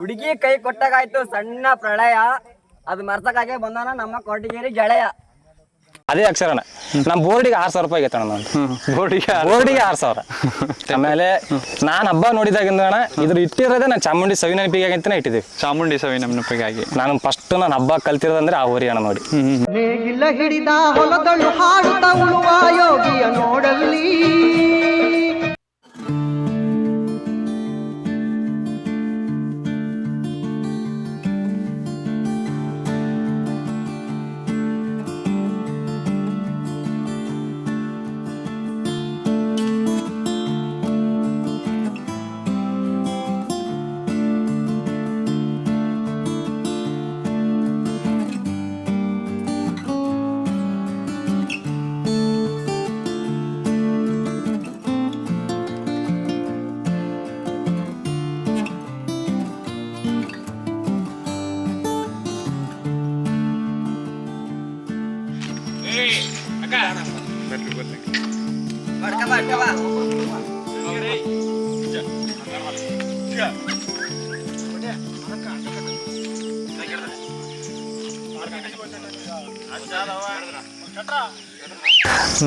ಹುಡುಗಿ ಕೈ ಕೊಟ್ಟಾಗಾಯ್ತು ಸಣ್ಣ ಪ್ರಳಯ. ಅದು ಮರ್ಸಕ್ಕಾಗೆ ಬಂದಾನ ನಮ್ಮ ಕೊಟ್ಟಿಗೇರಿ ಗೆಳೆಯ. ಅದೇ ಅಕ್ಷರನ. ನಮ್ಮ ಬೋರ್ಡಿಗೆ ಆರು ಸಾವಿರ ರೂಪಾಯಿ ಆಗೈತಣ ನಂದು. ಬೋರ್ಡಿಗೆ ಬೋರ್ಡಿಗೆ ಆರ್ ಸಾವಿರ. ಆಮೇಲೆ ನಾನು ಹಬ್ಬ ನೋಡಿದಾಗಿಂದ ಅಣ್ಣ ಇದ್ರ ಇಟ್ಟಿರೋದೆ ನಾನು ಚಾಮುಂಡಿ ಸವಿ ನೆನಪಿಗೆ ಅಂತಾನೆ ಇಟ್ಟಿದ್ದೀವಿ. ಚಾಮುಂಡಿ ಸವಿ ನೆನಪಿಗಾಗಿ. ನಾನು ಫಸ್ಟ್ ನಾನು ಹಬ್ಬ ಕಲ್ತಿರೋದಂದ್ರೆ ಆ ಊರಿ ಅಣ್ಣ ನೋಡಿ. ಹಿಡಿದ ಹೊಲದಳು ಹಾಡುತ್ತ ಉಳುವ ಯೋಗಿಯ ನೋಡಲ್ಲಿ.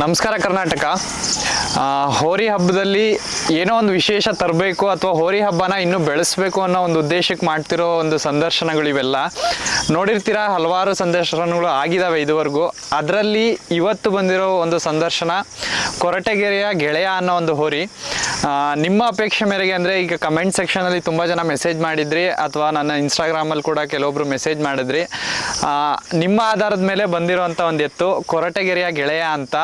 ನಮಸ್ಕಾರ ಕರ್ನಾಟಕ. ಹೋರಿ ಹಬ್ಬದಲ್ಲಿ ಏನೋ ಒಂದು ವಿಶೇಷ ತರಬೇಕು ಅಥವಾ ಹೋರಿ ಹಬ್ಬನ ಇನ್ನೂ ಬೆಳೆಸಬೇಕು ಅನ್ನೋ ಒಂದು ಉದ್ದೇಶಕ್ಕೆ ಮಾಡ್ತಿರೋ ಒಂದು ಸಂದರ್ಶನಗಳು ಇವೆಲ್ಲ. ನೋಡಿರ್ತೀರಾ, ಹಲವಾರು ಸಂದರ್ಶನಗಳು ಆಗಿದಾವೆ ಇದುವರೆಗೂ. ಅದರಲ್ಲಿ ಇವತ್ತು ಬಂದಿರೋ ಒಂದು ಸಂದರ್ಶನ ಕೊರಟಗೆರೆಯ ಗೆಳೆಯ ಅನ್ನೋ ಒಂದು ಹೋರಿ. ನಿಮ್ಮ ಅಪೇಕ್ಷೆ ಮೇರೆಗೆ ಅಂದರೆ ಈಗ ಕಮೆಂಟ್ ಸೆಕ್ಷನಲ್ಲಿ ತುಂಬ ಜನ ಮೆಸೇಜ್ ಮಾಡಿದ್ರಿ ಅಥವಾ ನನ್ನ ಇನ್ಸ್ಟಾಗ್ರಾಮಲ್ಲಿ ಕೂಡ ಕೆಲವೊಬ್ಬರು ಮೆಸೇಜ್ ಮಾಡಿದ್ರಿ. ನಿಮ್ಮ ಆಧಾರದ ಮೇಲೆ ಬಂದಿರೋಂಥ ಒಂದು ಎತ್ತು, ಕೊರಟಗೆರೆಯ ಗೆಳೆಯ ಅಂತ.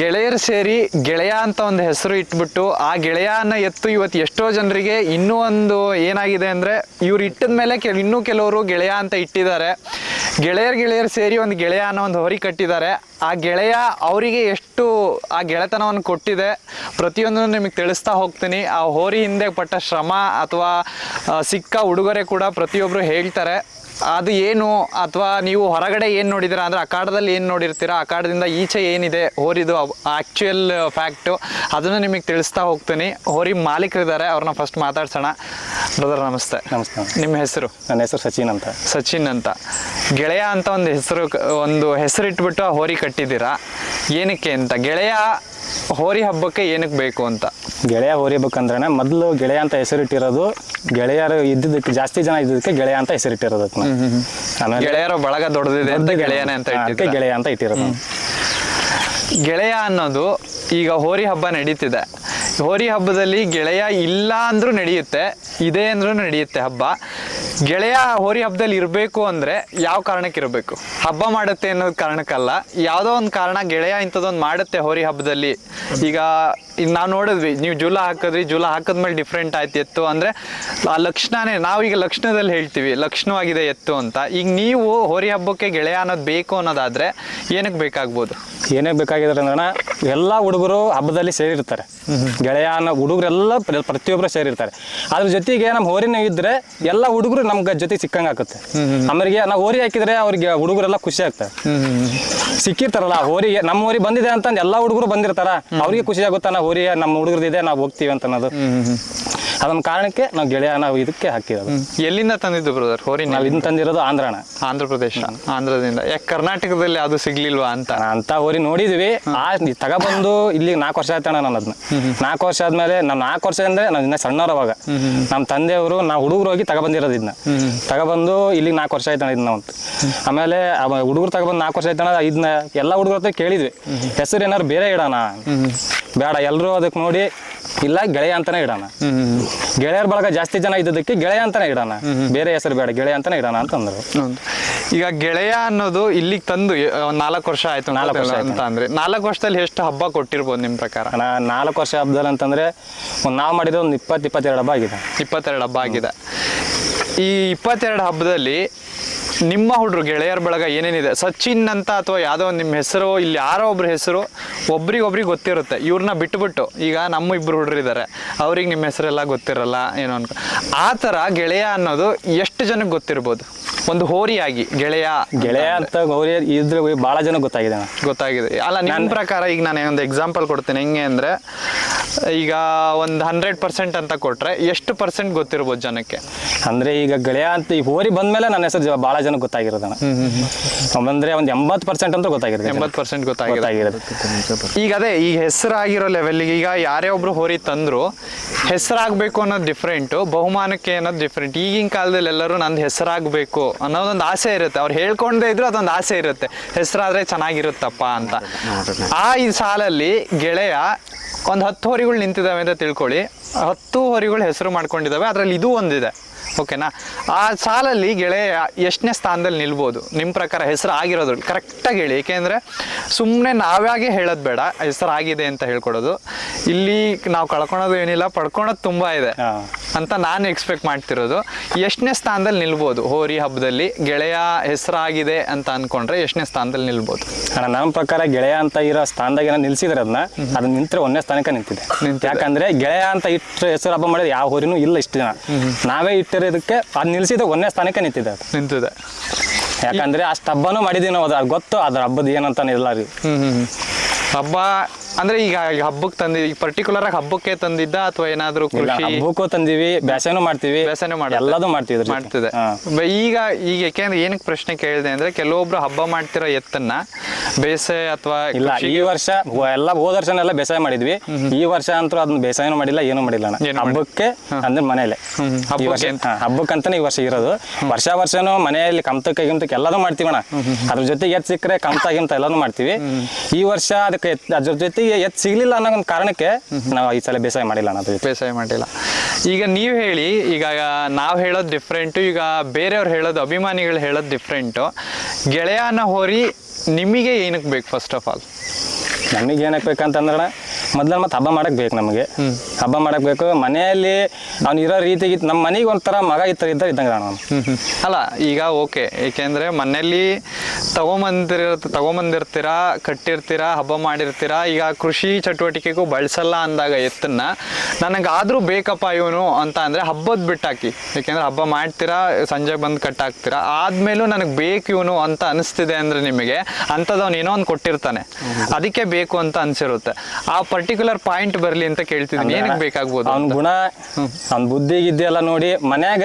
ಗೆಳೆಯರು ಸೇರಿ ಗೆಳೆಯ ಅಂತ ಒಂದು ಹೆಸರು ಇಟ್ಬಿಟ್ಟು ಆ ಗೆಳೆಯ ಅನ್ನೋ ಎತ್ತು ಇವತ್ತು ಎಷ್ಟೋ ಜನರಿಗೆ ಇನ್ನೂ ಒಂದು ಏನಾಗಿದೆ ಅಂದರೆ ಇವ್ರು ಇಟ್ಟಿದ ಮೇಲೆ ಕೆಲ, ಇನ್ನೂ ಕೆಲವರು ಗೆಳೆಯ ಅಂತ ಇಟ್ಟಿದ್ದಾರೆ. ಗೆಳೆಯರ್, ಗೆಳೆಯರು ಸೇರಿ ಒಂದು ಗೆಳೆಯ ಅನ್ನೋ ಒಂದು ಹೊರಿ ಕಟ್ಟಿದ್ದಾರೆ. ಆ ಗೆಳೆಯ ಅವರಿಗೆ ಎಷ್ಟು ಆ ಗೆಳೆತನವನ್ನು ಕೊಟ್ಟಿದೆ ಪ್ರತಿಯೊಂದನ್ನು ನಿಮಗೆ ತಿಳಿಸ್ತಾ ಹೋಗ್ತೀನಿ. ಆ ಹೋರಿ ಹಿಂದೆ ಪಟ್ಟ ಶ್ರಮ ಅಥವಾ ಸಿಕ್ಕ ಉಡುಗೊರೆ ಕೂಡ ಪ್ರತಿಯೊಬ್ಬರು ಹೇಳ್ತಾರೆ. ಅದು ಏನು ಅಥವಾ ನೀವು ಹೊರಗಡೆ ಏನು ನೋಡಿದ್ದೀರಾ ಅಂದರೆ ಅಖಾಡದಲ್ಲಿ ಏನು ನೋಡಿರ್ತೀರಾ? ಅಖಾಡದಿಂದ ಈಚೆ ಏನಿದೆ? ಹೋರಿದು ಆ್ಯಕ್ಚುಯಲ್ ಫ್ಯಾಕ್ಟು ಅದನ್ನು ನಿಮಗೆ ತಿಳಿಸ್ತಾ ಹೋಗ್ತೀನಿ. ಹೋರಿ ಮಾಲೀಕರಿದ್ದಾರೆ. ಅವ್ರನ್ನ ಫಸ್ಟ್ ಮಾತಾಡ್ಸೋಣ. ಬ್ರದರ್ ನಮಸ್ತೆ. ನಮಸ್ತೆ. ನಿಮ್ಮ ಹೆಸರು? ನನ್ನ ಹೆಸರು ಸಚಿನ್ ಅಂತ. ಸಚಿನ್ ಅಂತ. ಗೆಳೆಯ ಅಂತ ಒಂದು ಹೆಸರು ಒಂದು ಹೆಸರಿಟ್ಬಿಟ್ಟು ಆ ಹೋರಿ ಕಟ್ಟಿದ್ದೀರಾ? ಏನಕ್ಕೆ ಅಂತ? ಗೆಳೆಯ ಹೋರಿ ಹಬ್ಬಕ್ಕೆ ಏನಕ್ಕೆ ಬೇಕು ಅಂತ? ಗೆಳೆಯ ಹೋರಿಬೇಕಂದ್ರೆ ಮೊದಲು ಗೆಳೆಯ ಅಂತ ಹೆಸರಿಟ್ಟಿರೋದು ಗೆಳೆಯರು ಇದ್ದಿದ್ದಕ್ಕೆ ಜಾಸ್ತಿ ಜನ ಇದ್ದಿದ್ದಕ್ಕೆ ಗೆಳೆಯ ಅಂತ ಹೆಸರಿಟ್ಟಿರೋದು ಅದನ್ನ. ಆಮೇಲೆ ಗೆಳೆಯರ ಬಳಗ ದೊಡ್ಡದಿದೆ ಅಂತ ಗೆಳೆಯನೇ ಅಂತ ಹಾ, ಅದಕ್ಕೆ ಇಟ್ಟಿದ್ದೀರಾ? ಗೆಳೆಯ ಅಂತ ಇಟ್ಟಿರೋದು. ಗೆಳೆಯ ಅನ್ನೋದು ಈಗ ಹೋರಿ ಹಬ್ಬ ನಡೀತಿದೆ. ಹೋರಿ ಹಬ್ಬದಲ್ಲಿ ಗೆಳೆಯ ಇಲ್ಲ ಅಂದ್ರೂ ನಡೆಯುತ್ತೆ ಇದೆ ಅಂದ್ರೂ ನಡೆಯುತ್ತೆ ಹಬ್ಬ. ಗೆಳೆಯ ಹೋರಿ ಹಬ್ಬದಲ್ಲಿ ಇರಬೇಕು ಅಂದರೆ ಯಾವ ಕಾರಣಕ್ಕೆ ಇರಬೇಕು? ಹಬ್ಬ ಮಾಡುತ್ತೆ ಅನ್ನೋದು ಕಾರಣಕ್ಕಲ್ಲ. ಯಾವುದೋ ಒಂದು ಕಾರಣ ಗೆಳೆಯ ಇಂಥದ್ದೊಂದು ಮಾಡುತ್ತೆ ಹೋರಿ ಹಬ್ಬದಲ್ಲಿ. ಈಗ ಈಗ ನಾವು ನೋಡಿದ್ವಿ ನೀವು ಜೂಲ ಹಾಕಿದ್ರಿ ಜೂಲ ಹಾಕಿದ್ಮೇಲೆ ಡಿಫ್ರೆಂಟ್ ಆಯ್ತು ಎತ್ತು ಅಂದರೆ ಆ ಲಕ್ಷಣನೇ ನಾವೀಗ ಲಕ್ಷಣದಲ್ಲಿ ಹೇಳ್ತೀವಿ ಲಕ್ಷಣವಾಗಿದೆ ಎತ್ತು ಅಂತ. ಈಗ ನೀವು ಹೋರಿ ಹಬ್ಬಕ್ಕೆ ಗೆಳೆಯ ಅನ್ನೋದು ಬೇಕು ಅನ್ನೋದಾದರೆ ಏನಕ್ಕೆ ಬೇಕಾಗ್ಬೋದು? ಏನಕ್ಕೆ ಬೇಕಾಗಿದ್ರೆ ಅಂದ್ರೆ ಎಲ್ಲ ಹುಡುಗರು ಹಬ್ಬದಲ್ಲಿ ಸೇರಿರ್ತಾರೆ. ಗೆಳೆಯ ಅನ್ನೋ ಹುಡುಗರೆಲ್ಲ ಪ್ರ- ಪ್ರತಿಯೊಬ್ಬರು ಸೇರಿರ್ತಾರೆ. ಅದ್ರ ಜೊತೆಗೆ ನಮ್ಮ ಹೋರಿನ ಇದ್ರೆ ಎಲ್ಲ ಹುಡುಗರು ನಮ್ಗೆ ಜೊತೆ ಸಿಕ್ಕಂಗೆ ಆಗುತ್ತೆ. ಆಮೇಲೆ ನಾವು ಹೋರಿ ಹಾಕಿದ್ರೆ ಅವ್ರಿಗೆ ಹುಡುಗರೆಲ್ಲ ಖುಷಿ ಆಗ್ತಾರೆ ಸಿಕ್ಕಿರ್ತಾರಲ್ಲ ಹೋರಿಗೆ ನಮ್ಮ ಹೋರಿ ಬಂದಿದೆ ಅಂತ ಎಲ್ಲ ಹುಡುಗರು ಬಂದಿರ್ತಾರ ಅವ್ರಿಗೆ ಖುಷಿ ಆಗುತ್ತಾ ನಾವು ಹೋರಿ ನಮ್ಮ ಹುಡುಗರದಿದೆ ನಾವು ಹೋಗ್ತೀವಿ ಅಂತ ಅನ್ನೋದು. ಅದೊಂದು ಕಾರಣಕ್ಕೆ ನಾವು ಗೆಳೆಯ ನಾವು ಇದಕ್ಕೆ ಹಾಕಿರೋದು. ಎಲ್ಲಿಂದ ತಂದಿದ್ದು ಬ್ರದರ್ ಹೋರಿ ನಾವು ಇದನ್ನ ತಂದಿರೋದು ಆಂಧ್ರಣ ಆಂಧ್ರ ಪ್ರದೇಶ ಆಂಧ್ರದಿಂದ. ಯಾಕೆ ಕರ್ನಾಟಕದಲ್ಲಿ ಅದು ಸಿಗ್ಲಿಲ್ವಾ ಅಂತ? ಅಂತ ಹೋರಿ ನೋಡಿದ್ವಿ. ಆ ತಗೊಬಂದು ಇಲ್ಲಿ ನಾಲ್ಕು ವರ್ಷ ಆಯ್ತಣ್ಣ ನಾನು ಅದನ್ನ ನಾಲ್ಕು ವರ್ಷ ಆದ್ಮೇಲೆ ನಾನು ನಾಲ್ಕು ವರ್ಷ ಅಂದ್ರೆ ನಾನು ಇನ್ನ ಸಣ್ಣವ್ರು ಅವಾಗ. ನಮ್ಮ ತಂದೆಯವರು ನಾವು ಹುಡುಗರು ಹೋಗಿ ತಗೊಬಂದಿರೋದು ಇದನ್ನ ತಗೊಬಂದು ಇಲ್ಲಿ ನಾಲ್ಕು ವರ್ಷ ಆಯ್ತಣ್ಣ ಇದನ್ನ ಅಂತ ಆಮೇಲೆ ಹುಡುಗರು ತಗೊಬಂದು ನಾಲ್ಕು ವರ್ಷ ಆಯ್ತಣ್ಣ ಇದನ್ನ ಎಲ್ಲ ಹುಡುಗರ ಹತ್ರ ಕೇಳಿದ್ವಿ ಹೆಸರು ಏನಾದ್ರು ಬೇರೆ ಇಡೋಣ ಬೇಡ ಎಲ್ಲರೂ ಅದಕ್ಕೆ ನೋಡಿ ಇಲ್ಲ ಗೆಳೆಯ ಅಂತಾನೆ ಇಡೋಣ. ಗೆಳೆಯರ ಬಳಗ ಜಾಸ್ತಿ ಜನ ಇದ್ದದಕ್ಕೆ ಗೆಳೆಯ ಅಂತಾನೆ ಇಡೋಣ. ಬೇರೆ ಹೆಸರು ಬೇಡ ಗೆಳೆಯ ಅಂತಾನೆ ಇಡೋಣ ಅಂತಂದ್ರು. ಈಗ ಗೆಳೆಯ ಅನ್ನೋದು ಇಲ್ಲಿಗೆ ತಂದು ಒಂದ್ ನಾಲ್ಕು ವರ್ಷ ಆಯ್ತು ನಾಲ್ಕು ವರ್ಷ ಅಂತ ಅಂದ್ರೆ ನಾಲ್ಕು ವರ್ಷದಲ್ಲಿ ಎಷ್ಟು ಹಬ್ಬ ಕೊಟ್ಟಿರ್ಬೋದು ನಿಮ್ ಪ್ರಕಾರ? ನಾಲ್ಕು ವರ್ಷ ಹಬ್ಬದಲ್ಲಿ ಅಂತಂದ್ರೆ ಒಂದು ನಾವು ಮಾಡಿದ ಒಂದು ಇಪ್ಪತ್ತು ಇಪ್ಪತ್ತೆರಡು ಹಬ್ಬ ಆಗಿದೆ. ಇಪ್ಪತ್ತೆರಡು ಹಬ್ಬ ಆಗಿದೆ. ಈ ಇಪ್ಪತ್ತೆರಡು ಹಬ್ಬದಲ್ಲಿ ನಿಮ್ಮ ಹುಡುಗರು ಗೆಳೆಯರ ಬಳಗ ಏನೇನಿದೆ? ಸಚಿನ್ ಅಂತ ಅಥವಾ ಯಾವುದೋ ಒಂದು ನಿಮ್ಮ ಹೆಸರು ಇಲ್ಲಿ ಯಾರೋ ಒಬ್ರ ಹೆಸರು ಒಬ್ರಿಗೊಬ್ರಿಗೆ ಗೊತ್ತಿರುತ್ತೆ. ಇವ್ರನ್ನ ಬಿಟ್ಟುಬಿಟ್ಟು ಈಗ ನಮ್ಮ ಇಬ್ಬರು ಹುಡುಗರು ಇದ್ದಾರೆ ಅವ್ರಿಗೆ ನಿಮ್ಮ ಹೆಸರೆಲ್ಲ ಗೊತ್ತಿರಲ್ಲ ಏನೋ ಅನ್ಕೊ. ಆ ಥರ ಗೆಳೆಯ ಅನ್ನೋದು ಎಷ್ಟು ಜನಕ್ಕೆ ಗೊತ್ತಿರ್ಬೋದು? ಒಂದು ಹೋರಿಯಾಗಿ ಗೆಳೆಯ ಗೆಳೆಯ ಅಂತ ಗೌರಿ ಇದ್ರೆ ಬಹಳ ಜನ ಗೊತ್ತಾಗಿದೆ ಗೊತ್ತಾಗಿದೆ. ಅಲ್ಲ ನನ್ನ ಪ್ರಕಾರ ಈಗ ನಾನು ಒಂದು ಎಕ್ಸಾಂಪಲ್ ಕೊಡ್ತೀನಿ. ಹೆಂಗೆ ಅಂದರೆ ಈಗ ಒಂದು ಹಂಡ್ರೆಡ್ ಪರ್ಸೆಂಟ್ ಅಂತ ಕೊಟ್ಟರೆ ಎಷ್ಟು ಪರ್ಸೆಂಟ್ ಗೊತ್ತಿರ್ಬೋದು ಜನಕ್ಕೆ? ಅಂದರೆ ಈಗ ಗೆಳೆಯ ಅಂತ ಈ ಹೋರಿ ಬಂದ್ಮೇಲೆ ನನ್ನ ಹೆಸರು ಭಾಳ ಬಹಳ ಜನ ಗೊತ್ತಾಗಿರೋದಣ್ಣ ಅಂದ್ರೆ ಒಂದು ಎಂಬತ್ತು ಪರ್ಸೆಂಟ್ ಅಂತ ಗೊತ್ತಾಗಿರೋದು ಎಂಬತ್ ಪರ್ಸೆಂಟ್ ಗೊತ್ತಾಗಿರುತ್ತೆ ಗೊತ್ತಾಗಿರೋದು. ಈಗ ಅದೇ ಈಗ ಹೆಸರಾಗಿರೋ ಲೆವೆಲ್ಗೆ ಈಗ ಯಾರೇ ಒಬ್ರು ಹೋರಿ ತಂದ್ರು ಹೆಸರಾಗಬೇಕು ಅನ್ನೋದು ಡಿಫ್ರೆಂಟು ಬಹುಮಾನಕ್ಕೆ ಅನ್ನೋದು ಡಿಫ್ರೆಂಟ್ ಈಗಿನ ಕಾಲದಲ್ಲಿ ಎಲ್ಲರೂ ನಂದು ಹೆಸರಾಗಬೇಕು ಅನ್ನೋದೊಂದು ಆಸೆ ಇರುತ್ತೆ. ಅವ್ರು ಹೇಳ್ಕೊಂಡೇ ಇದ್ರು ಅದೊಂದು ಆಸೆ ಇರುತ್ತೆ. ಹೆಸರಾದ್ರೆ ಚೆನ್ನಾಗಿರುತ್ತಪ್ಪ ಅಂತ. ಆ ಈ ಸಾಲಲ್ಲಿ ಗೆಳೆಯ ಒಂದು ಹತ್ತು ಹೊರಿಗಳು ನಿಂತಿದ್ದಾವೆ ಅಂತ ತಿಳ್ಕೊಳ್ಳಿ. ಹತ್ತು ಹೋರಿಗಳು ಹೆಸರು ಮಾಡ್ಕೊಂಡಿದ್ದಾವೆ ಅದರಲ್ಲಿ ಇದು ಒಂದಿದೆ. ಓಕೆನಾ? ಆ ಸಾಲಲ್ಲಿ ಗೆಳೆಯ ಎಷ್ಟನೇ ಸ್ಥಾನದಲ್ಲಿ ನಿಲ್ಬೋದು? ನಿಮ್ಮ ಪ್ರಕಾರ ಹೆಸರು ಆಗಿರೋದು ಕರೆಕ್ಟಾಗಿ ಹೇಳಿ. ಏಕೆಂದರೆ ಸುಮ್ಮನೆ ನಾವಾಗೆ ಹೇಳೋದು ಬೇಡ ಹೆಸರು ಆಗಿದೆ ಅಂತ ಹೇಳ್ಕೊಡೋದು. ಇಲ್ಲಿ ನಾವು ಕಳ್ಕೊಳೋದು ಏನಿಲ್ಲ, ಪಡ್ಕೊಳೋದು ತುಂಬ ಇದೆ. ಅಂತ ನಾನು ಎಕ್ಸ್ಪೆಕ್ಟ್ ಮಾಡ್ತಿರೋದು. ಎಷ್ಟನೇ ಸ್ಥಾನದಲ್ಲಿ ನಿಲ್ಬೋದು? ಹೋರಿ ಹಬ್ಬದಲ್ಲಿ ಗೆಳೆಯ ಹೆಸರಾಗಿದೆ ಅಂತ ಅನ್ಕೊಂಡ್ರೆ ಎಷ್ಟನೇ ಸ್ಥಾನದಲ್ಲಿ ನಿಲ್ಬೋದು? ಅಣ್ಣ ನಮ್ಮ ಪ್ರಕಾರ ಗೆಳೆಯ ಅಂತ ಇರೋ ಸ್ಥಾನದಾಗ ಏನೋ ನಿಲ್ಸಿದ್ರೆ ಅದನ್ನ ಅದನ್ನ ನಿಂತ್ರೆ ಒಂದೇ ಸ್ಥಾನಕ್ಕೆ ನಿಂತಿದೆ. ಯಾಕಂದ್ರೆ ಗೆಳೆಯ ಅಂತ ಇಟ್ಟು ಹೆಸರು ಹಬ್ಬ ಮಾಡಿದ್ರೆ ಯಾವ ಹೋರಿನೂ ಇಲ್ಲ ಇಷ್ಟು ಜನ. ನಾವೇ ಇಟ್ಟಿರೋದಕ್ಕೆ ಅದು ನಿಲ್ಸಿದ್ರೆ ಒಂದೇ ಸ್ಥಾನಕ್ಕೆ ನಿಂತಿದೆ ಅದು. ನಿಂತಿದೆ. ಯಾಕಂದ್ರೆ ಅಷ್ಟು ಹಬ್ಬನೂ ಮಾಡಿದೀವಿ ನಾವು ಅದು ಗೊತ್ತು ಅದ್ರ ಹಬ್ಬದ ಏನಂತಾನೆ ಇಲ್ಲ ರೀ. ಹಬ್ಬ ಅಂದ್ರೆ ಈಗ ಹಬ್ಬಕ್ಕೆ ತಂದಿ ಈಗ ಪರ್ಟಿಕ್ಯುಲರ್ ಆಗಿ ಹಬ್ಬಕ್ಕೆ ತಂದಿದ್ದ ಅಥವಾ ಏನಾದ್ರೂ ಕೃಷಿ ಹಬ್ಬಕ್ಕೂ ತಂದೀವಿ ಬ್ಯಾಸನೂ ಮಾಡ್ತೀವಿ. ಬೇಸನೆ ಮಾಡಿ ಎಲ್ಲದೂ ಜೊತೆ. ಮಾಡ್ತಿದೆ. ಈಗ ಈಗ ಯಾಕೆಂದ್ರೆ ಏನಕ್ಕೆ ಪ್ರಶ್ನೆ ಕೇಳಿದೆ ಅಂದ್ರೆ ಕೆಲವೊಬ್ರು ಹಬ್ಬ ಮಾಡ್ತಿರೋ ಎತ್ತನ್ನ ಬೇಸಾಯ ಅಥವಾ ಇಲ್ಲ ಈ ವರ್ಷ ಎಲ್ಲ ಹೋದ ವರ್ಷ ಎಲ್ಲ ಬೇಸಾಯ ಮಾಡಿದ್ವಿ. ಈ ವರ್ಷ ಅಂತೂ ಅದನ್ನ ಬೇಸಾಯನೂ ಮಾಡಿಲ್ಲ ಏನು ಮಾಡಿಲ್ಲ. ಹಬ್ಬಕ್ಕೆ ಅಂದ್ರೆ ಅಂತ. ಹಬ್ಬಕ್ಕಂತಾನೆ ಈ ವರ್ಷ ಇರೋದು. ವರ್ಷ ವರ್ಷನೂ ಮನೆಯಲ್ಲಿ ಕಮ್ತಕ್ಕೆ ಗಿಮ್ತಕ್ಕೆ ಎಲ್ಲದೂ ಮಾಡ್ತೀವಣ್ಣ. ಅದ್ರ ಜೊತೆಗೆ ಎತ್ ಸಿಕ್ಕರೆ ಕಮ್ತ ಗಿಮ್ತ ಎಲ್ಲಾನು ಮಾಡ್ತೀವಿ. ಈ ವರ್ಷ ಅದಕ್ಕೆ ಅದ್ರ ಅದ್ರ ಜೊತೆಗೆ ಎತ್ ಸಿಗ್ಲಿಲ್ಲ ಅನ್ನೋ ಒಂದು ಕಾರಣಕ್ಕೆ ನಾವು ಈ ಸಲ ಬೇಸಾಯ ಮಾಡಿಲ್ಲ ಅನ್ನೋದು ಬೇಸಾಯ ಮಾಡಿಲ್ಲ. ಈಗ ನೀವು ಹೇಳಿ ಈಗ ನಾವು ಹೇಳೋದು ಡಿಫ್ರೆಂಟು ಈಗ ಬೇರೆಯವ್ರು ಹೇಳೋದು ಅಭಿಮಾನಿಗಳು ಹೇಳೋದು ಡಿಫ್ರೆಂಟು ಗೆಳೆಯನ ಹೋರಿ ನಿಮಗೆ ಏನಕ್ಕೆ ಬೇಕು ಫಸ್ಟ್ ಆಫ್ ಆಲ್ ನಮಗೆ ಏನಕ್ಕೆ ಬೇಕಂತಂದ್ರೆ ಮೊದ್ಲು ಮತ್ತೆ ಹಬ್ಬ ಮಾಡಕ್ ಬೇಕು ನಮಗೆ. ಹಬ್ಬ ಮಾಡಕ್ ಬೇಕು. ಮನೆಯಲ್ಲಿ ಅವ್ನು ಇರೋ ರೀತಿಗೆ ನಮ್ಮ ಮನೆಗೆ ಒಂಥರ ಮಗ ಇತ್ತ ಇದ್ದಂಗೆ ಅಲ್ಲ ಈಗ ಓಕೆ. ಏಕೆಂದ್ರೆ ಮನೆಯಲ್ಲಿ ತಗೊಂಬಂದಿರ ತಗೊಂಬಂದಿರ್ತೀರಾ ಕಟ್ಟಿರ್ತೀರಾ ಹಬ್ಬ ಮಾಡಿರ್ತೀರಾ ಈಗ ಕೃಷಿ ಚಟುವಟಿಕೆಗೂ ಬಳಸಲ್ಲ ಅಂದಾಗ ಎತ್ತನ್ನ ನನಗಾದ್ರೂ ಬೇಕಪ್ಪ ಇವನು ಅಂತ ಅಂದರೆ ಹಬ್ಬದ ಬಿಟ್ಟಾಕಿ. ಯಾಕೆಂದ್ರೆ ಹಬ್ಬ ಮಾಡ್ತೀರಾ ಸಂಜೆ ಬಂದು ಕಟ್ಟಾಕ್ತೀರಾ ಆದ್ಮೇಲೂ ನನಗೆ ಬೇಕು ಇವನು ಅಂತ ಅನಿಸ್ತಿದೆ ಅಂದ್ರೆ ನಿಮಗೆ ಅಂಥದ್ದವನು ಏನೋ ಒಂದು ಕೊಟ್ಟಿರ್ತಾನೆ. ಅದಕ್ಕೆ ಬೇಕು ಅಂತ ಅನಿಸಿರುತ್ತೆ. ಆ ಪರ್ಟಿಕ್ಯುಲರ್ ಪಾಯಿಂಟ್ ಬರಲಿ ಅಂತ ಕೇಳ್ತಿದ್ದೀನಿ. ಏನಕ್ಕೆ ಬೇಕಾಗ್ಬೋದು ಅವ್ನ ಗುಣ ಅವ್ನ ಬುದ್ಧಿ ಗಿದ್ದಿ ಎಲ್ಲ ನೋಡಿ ಮನ್ಯಾಗ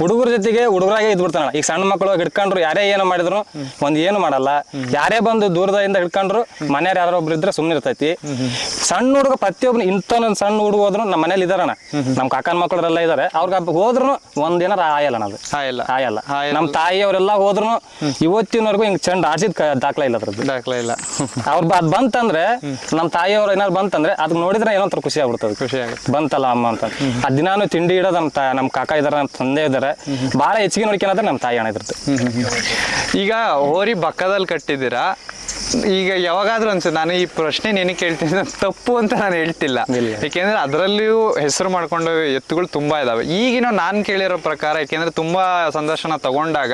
ಹುಡುಗರ ಜೊತೆಗೆ ಹುಡುಗರಾಗೆ ಇದ್ಬಿಡ್ತಾನಲ್ಲ. ಈಗ ಸಣ್ಣ ಮಕ್ಕಳು ಹಿಡ್ಕೊಂಡ್ರು ಯಾರೇ ಏನೋ ಮಾಡಿದ್ರು ಒಂದ್ ಏನು ಮಾಡಲ್ಲ. ಯಾರೇ ಬಂದು ದೂರದಿಂದ ಹಿಡ್ಕೊಂಡ್ರು ಮನೆಯವ್ರು ಯಾರೋ ಒಬ್ರು ಇದ್ರೆ ಸುಮ್ಮನೆ ಇರ್ತೈತಿ. ಸಣ್ಣ ಹುಡುಗ ಪ್ರತಿಯೊಬ್ಬನು ಇಂಥೊಂದೊಂದು ಸಣ್ಣ ಹುಡುಗ ಹೋದ್ರು ನಮ್ಮ ಮನೇಲಿ ಇದಾರಣ ನಮ್ಮ ಕಾಕನ ಮಕ್ಕಳೆಲ್ಲ ಇದಾರೆ. ಅವ್ರಿಗೆ ಹೋದ್ರು ಒಂದಿನ ಆಯಲ್ಲ ಅದು ಆಯಲ್ಲ. ಆಯಲ್ಲ. ನಮ್ಮ ತಾಯಿಯವರೆಲ್ಲ ಹೋದ್ರು ಇವತ್ತಿನವರೆಗೂ ಹಿಂಗ್ ಚಂಡ್ ಆಡ್ಸಿದ್ ದಾಖಲೆ ಇಲ್ಲ ಅದ್ರದ್ದು. ದಾಖಲೆ ಇಲ್ಲ. ಅವ್ರು ಅದ್ ಬಂತಂದ್ರೆ ನಮ್ಮ ತಾಯಿಯವ್ರು ಏನಾರು ಬಂತಂದ್ರೆ ಅದ್ ನೋಡಿದ್ರೆ ಏನೋ ಒಂಥರ ಖುಷಿ ಆಗ್ಬಿಡ್ತದೆ. ಖುಷಿ ಆಗುತ್ತೆ. ಬಂತಲ್ಲ ಅಮ್ಮ ಅಂತ. ಆ ದಿನಾನು ತಿಂಡಿ ಇಡೋದು ನಮ್ಮ ತಾ ನಮ್ಮ ಕಾಕ ಇದಾರೆ ನಮ್ಮ ತಂದೆ ಇದಾರೆ. ಭಾಳ ಹೆಚ್ಚಿಗೆ ನೋಡ್ಕೊಂಡ್ರೆ ನಮ್ಮ ತಾಯಿ ಅಣ್ಣ ಇದ್ರದ್ದು. ಈಗ ಹೋರಿ ಬಕ್ಕದಲ್ಲಿ ಕಟ್ಟಿದ್ದೀರಾ? ಈಗ ಯಾವಾಗಾದ್ರೂ ಅನ್ಸುತ್ತೆ ನಾನು ಈ ಪ್ರಶ್ನೆ ನೆನಕ್ಕೆ ಕೇಳ್ತೀನಿ ತಪ್ಪು ಅಂತ ನಾನು ಹೇಳ್ತಿಲ್ಲ. ಯಾಕೆಂದ್ರೆ ಅದರಲ್ಲಿಯೂ ಹೆಸರು ಮಾಡ್ಕೊಂಡು ಎತ್ತುಗಳು ತುಂಬಾ ಇದಾವೆ. ಈಗಿನ ನಾನು ಕೇಳಿರೋ ಪ್ರಕಾರ ಯಾಕೆಂದ್ರೆ ತುಂಬಾ ಸಂದರ್ಶನ ತಗೊಂಡಾಗ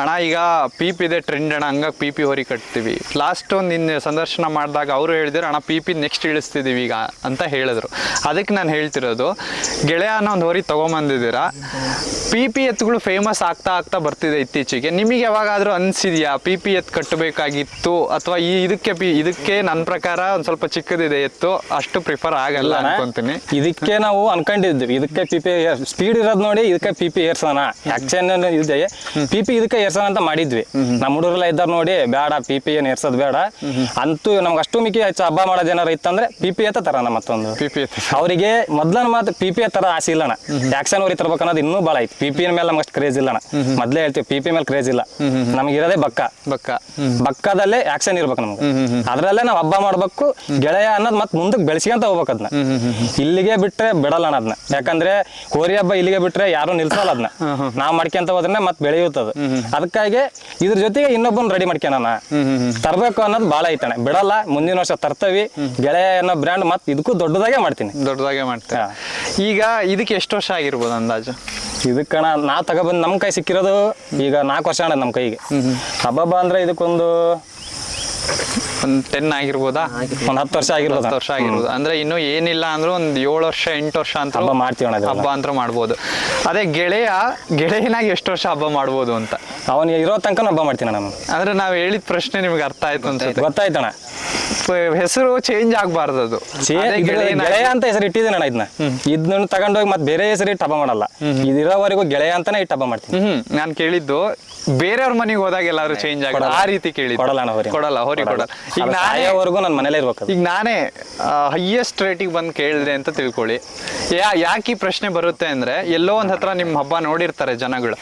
ಅಣ್ಣ ಈಗ ಪೀಪ್ ಇದೆ ಟ್ರೆಂಡ್ ಅಣ್ಣ ಹಂಗಾಗಿ ಪಿ ಪಿ ಹೊರಿ ಕಟ್ತೀವಿ. ಲಾಸ್ಟ್ ಒಂದು ನಿನ್ನೆ ಸಂದರ್ಶನ ಮಾಡಿದಾಗ ಅವರು ಹೇಳಿದ್ರು ಅಣ್ಣ ಪಿ ಪಿ ನೆಕ್ಸ್ಟ್ ಇಳಿಸ್ತಿದೀವಿ ಈಗ ಅಂತ ಹೇಳಿದ್ರು. ಅದಕ್ಕೆ ನಾನು ಹೇಳ್ತಿರೋದು ಗೆಳೆಯ ಅನ್ನೋ ಒಂದು ಹೊರಿ ತಗೊಂಬಂದಿದ್ದೀರಾ? ಪಿ ಪಿ ಎತ್ಗಳು ಫೇಮಸ್ ಆಗ್ತಾ ಆಗ್ತಾ ಬರ್ತಿದೆ ಇತ್ತೀಚೆಗೆ. ನಿಮಗೆ ಯಾವಾಗಾದ್ರೂ ಅನ್ಸಿದ್ಯಾ ಪಿ ಪಿ ಎತ್ ಕಟ್ಟಬೇಕಾಗಿತ್ತು? ಅಥವಾ ಈ ಇದಕ್ಕೆ ಪಿ ಇದಕ್ಕೆ ನನ್ನ ಪ್ರಕಾರ ಒಂದು ಸ್ವಲ್ಪ ಚಿಕ್ಕದಿದೆ ಎತ್ತು ಅಷ್ಟು ಪ್ರಿಫರ್ ಆಗಲ್ಲ ಅನ್ಕೊಂತೀನಿ. ಇದಕ್ಕೆ ನಾವು ಅನ್ಕೊಂಡಿದ್ವಿ. ಇದಕ್ಕೆ ಪಿ ಪಿ ಸ್ಪೀಡ್ ಇರೋದು ನೋಡಿ ಇದಕ್ಕೆ ಪಿ ಪಿ ಏರ್ಸೋಣ. ಆಕ್ಷನ್ ಇದೆ. ಪಿ ಪಿ ಇದಕ್ಕೆ ಏರ್ಸೋಣ ಅಂತ ಮಾಡಿದ್ವಿ. ನಮ್ಮ ಹುಡುಗರೆಲ್ಲ ಇದ್ದಾರೆ ನೋಡಿ ಬೇಡ ಪಿ ಪಿ ಏನ್ ಏರ್ಸೋದು ಬೇಡ. ಅಂತೂ ನಮ್ಗೆ ಅಷ್ಟು ಮಿಕ್ಕಿ ಹೆಚ್ಚು ಹಬ್ಬ ಮಾಡೋದು ಏನಾರು ಇತ್ತಂದ್ರೆ ಪಿ ಪಿ ಎತ್ತ ತರೋಣ ಮತ್ತೊಂದು. ಪಿ ಪಿ ಅವರಿಗೆ ಮೊದ್ಲನ ಮಾತು ಪಿ ಪಿ ತರ ಆಸೆ ಇಲ್ಲಣ ಆಕ್ಷನ್ ಅವ್ರಿಗೆ ತರಬೇಕನ್ನೋದು ಇನ್ನೂ ಭಾಳ ಐತಿ. ಪಿ ಪಿ ಮೇಲೆ ನಮ್ಗೆ ಅಷ್ಟು ಕ್ರೇಜ್ ಇಲ್ಲ ಮೊದ್ಲೇ ಹೇಳ್ತೀವಿ ಪಿ ಪಿ ಮೇಲೆ ಕ್ರೇಜ್ ಇಲ್ಲ ನಮ್ಗೆ ಇರೋದೇ ಬಕ್ಕ ಬಕ್ಕ ಬಕ್ಕದಲ್ಲೇ ಆಕ್ಷನ್ ಇರ್ಬೇಕು ನಮ್ಗೆ ಅದ್ರಲ್ಲೇ ನಾವು ಹಬ್ಬ ಮಾಡ್ಬೇಕು ಗೆಳೆಯ ಅನ್ನೋದು ಮತ್ತೆ ಮುಂದಕ್ಕೆ ಬೆಳೆಸ್ಕೊಂತ ಹೋಗ್ಬೇಕು ಅದನ್ನ ಇಲ್ಲಿಗೆ ಬಿಟ್ರೆ ಬಿಡಲ್ಲ ಅಣ್ಣ ಅದನ್ನ ಯಾಕಂದ್ರೆ ಹೋರಿ ಹಬ್ಬ ಇಲ್ಲಿಗೆ ಬಿಟ್ರೆ ಯಾರು ನಿಲ್ಸಲ್ಲ ಅದನ್ನ ನಾವು ಮಾಡ್ಕೊಂತ ಹೋದ್ರೆ ಮತ್ತೆ ಬೆಳೆಯುತ್ತದೆ ಅದಕ್ಕಾಗಿ ಇದ್ರ ಜೊತೆಗೆ ಇನ್ನೊಬ್ಬನ ರೆಡಿ ಮಾಡ್ಕೊಳಣ ತರ್ಬೇಕು ಅನ್ನೋದು ಬಹಳ ಐತಣ್ಣ ಬಿಡಲ್ಲ ಮುಂದಿನ ವರ್ಷ ತರ್ತವಿ ಗೆಳೆಯ ಅನ್ನೋ ಬ್ರ್ಯಾಂಡ್ ಮತ್ತೆ ಇದಕ್ಕೂ ದೊಡ್ಡದಾಗೆ ಮಾಡ್ತೀನಿ ದೊಡ್ಡದಾಗೆ ಮಾಡ್ತೀನಿ ಈಗ ಇದಕ್ಕೆ ಎಷ್ಟು ವರ್ಷ ಆಗಿರ್ಬೋದು ಅಂದಾಜು ಇದಕ್ಕಣ ನಾ ತಗೊಬಂದು ನಮ್ಮ ಕೈ ಸಿಕ್ಕಿರೋದು ಈಗ ನಾಲ್ಕು ವರ್ಷ ಅಣ್ಣ ನಮ್ಮ ಕೈಗೆ. ಹಬ್ಬ ಅಂದ್ರೆ ಇದಕ್ಕೊಂದು ಒಂದ್ ಟೆನ್ ಆಗಿರ್ಬೋದಾ? ಒಂದ್ ಹತ್ತು ವರ್ಷ ಆಗಿರ್ಬೋದು? ಹತ್ತು ವರ್ಷ ಆಗಿರ್ಬೋದು. ಅಂದ್ರೆ ಇನ್ನು ಏನಿಲ್ಲ ಅಂದ್ರೂ ಒಂದ್ ಏಳು ವರ್ಷ ಎಂಟು ವರ್ಷ ಅಂತ ಹಬ್ಬ ಮಾಡ್ತೀವಿ ಅಣ್ಣ ಹಬ್ಬ ಅಂತ ಮಾಡ್ಬೋದು. ಅದೇ ಗೆಳೆಯ ಗೆಳೆಯನಾಗಿ ಎಷ್ಟು ವರ್ಷ ಹಬ್ಬ ಮಾಡ್ಬೋದು ಅಂತ. ಅವನಿಗೆ ಇರೋ ತನಕ ಹಬ್ಬ ಮಾಡ್ತೀನಿ ನಾನು? ಅಂದ್ರೆ ನಾವ್ ಹೇಳಿದ ಪ್ರಶ್ನೆ ನಿಮ್ಗೆ ಅರ್ಥ ಆಯ್ತು ಅಂತ ಗೊತ್ತಾಯ್ತಣ ಹೆಸರು ಚೇಂಜ್ ಆಗ್ಬಾರ್ದು ಅದು. ಅದೇ ಗೆಳೆಯ ಅಂತ ಹೆಸರು ಇಟ್ಟಿದ್ದೀನಿ ಅಣ್ಣ ಇದನ್ನ. ಇದನ್ನ ತಗೊಂಡೋಗಿ ಮತ್ತೆ ಬೇರೆ ಹೆಸರು ಇಟ್ಟು ಹಬ್ಬ ಮಾಡಲ್ಲ. ಇದಿರೋವರೆಗೂ ಗೆಳೆಯ ಅಂತಾನೆ ಇಟ್ಟು ಹಬ್ಬ ಮಾಡ್ತೀನಿ. ಹ್ಮ್ ನಾನು ಕೇಳಿದ್ದು ಬೇರೆಯವ್ರ ಮನೆಗೆ ಹೋದಾಗ ಎಲ್ಲಾದ್ರೂ ಚೇಂಜ್ ಆಗೋದು ಆ ರೀತಿ ಕೇಳಿ ಕೊಡಲ್ಲ ಅಣ್ಣ ಹೊರಿ. ಕೊಡಲ್ಲ ಹೊರಿ ಕೊಡಲ್ಲ. ಈಗ ನಾನೇ ನನ್ನ ಮನೇಲೇ ಇರ್ಬೇಕು. ಈಗ ನಾನೇ ಹೈಯೆಸ್ಟ್ ರೇಟಿಗೆ ಬಂದು ಕೇಳಿದೆ ಅಂತ ತಿಳ್ಕೊಳ್ಳಿ. ಯಾ ಯಾಕೆ ಈ ಪ್ರಶ್ನೆ ಬರುತ್ತೆ ಅಂದ್ರೆ ಎಲ್ಲೋ ಒಂದ್ ಹತ್ರ ನಿಮ್ಮ ಹಬ್ಬ ನೋಡಿರ್ತಾರೆ ಜನಗಳು.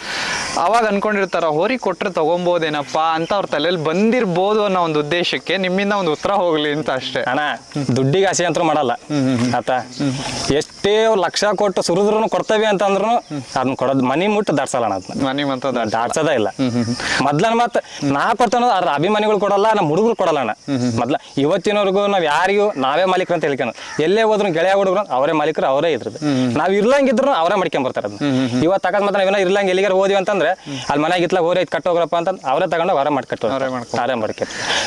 ಅವಾಗ ಅನ್ಕೊಂಡಿರ್ತಾರ ಹೋರಿ ಕೊಟ್ರೆ ತಗೊಂಬೋದೇನಪ್ಪ ಅಂತ ಅವ್ರ ತಲೆಯಲ್ಲಿ ಬಂದಿರ್ಬೋದು ಅನ್ನೋ ಒಂದು ಉದ್ದೇಶಕ್ಕೆ ನಿಮ್ಮಿಂದ ಒಂದು ಉತ್ತರ ಹೋಗ್ಲಿ ಅಂತ ಅಷ್ಟೇ. ಅಣ್ಣ ದುಡ್ಡಿಗೆ ಆಸೆ ಅಂತೂ ಮಾಡಲ್ಲ. ಆತ. ಎಷ್ಟೇ ಲಕ್ಷ ಕೊಟ್ಟು ಸುರಿದ್ರು ಕೊಡ್ತೇವೆ ಅಂತಂದ್ರು ಅದನ್ನ ಕೊಡೋದು ಮನಿ ಮುಟ್ಟು ದಾಟ್ಸಲ್ಲ ಅಣ್ಣ ಅದನ್ನ ಮನಿ ಮಂತ ದಾಟ್ಸೋದೇ ಇಲ್ಲ. ಮೊದ್ಲನ್ ಮತ್ತೆ ನಾ ಕೊಡ್ತಾನ ಅದ್ರ ಅಭಿಮಾನಿಗಳು ಕೊಡಲ್ಲ ನಮ್ಮ ಹುಡುಗರು ಕೊಡಲ್ಲ ಅಣ್ಣ ಮೊದ್ಲ ಇವತ್ತಿನವರೆಗೂ ನಾವ್ ಯಾರಿಗೂ ನಾವೇ ಮಾಲೀಕರು ಅಂತ ಹೇಳ್ಕೊಂಡು ಎಲ್ಲೇ ಹೋದ್ರು ಗೆಳೆಯ ಹುಡುಗರು ಅವರೇ ಮಾಲೀಕರು ಅವರೇ ಇದ್ರದ್ದು. ನಾವ್ ಇರ್ಲಂಗಿದ್ರು ಅವರೇ ಮಾಡ್ಕೊಂಡ್ ಬರ್ತಾರ ಅದನ್ನ. ಇವತ್ತು ಮತ್ತೆ ನಾವೇನೋ ಇರ್ಲಂಗ್ ಎಲ್ಲಿಗಾರ ಹೋದ್ವಿ ಅಂತಂದ್ರೆ ಅಲ್ಲಿ ಮನೆಗೆ ಇತ್ಲಾಗ ಹೋರಿ ಕಟ್ಟೋಗ್ರಪ್ಪ ಅಂತ ಅವರೇ ತಗೊಂಡು ಅವರೇ ಮಾಡ್ಕಟ್ಟು ಅವರೇ ಮಾಡ್ಕೊ- ಅವರೇ ಮಾಡ್ಕೆ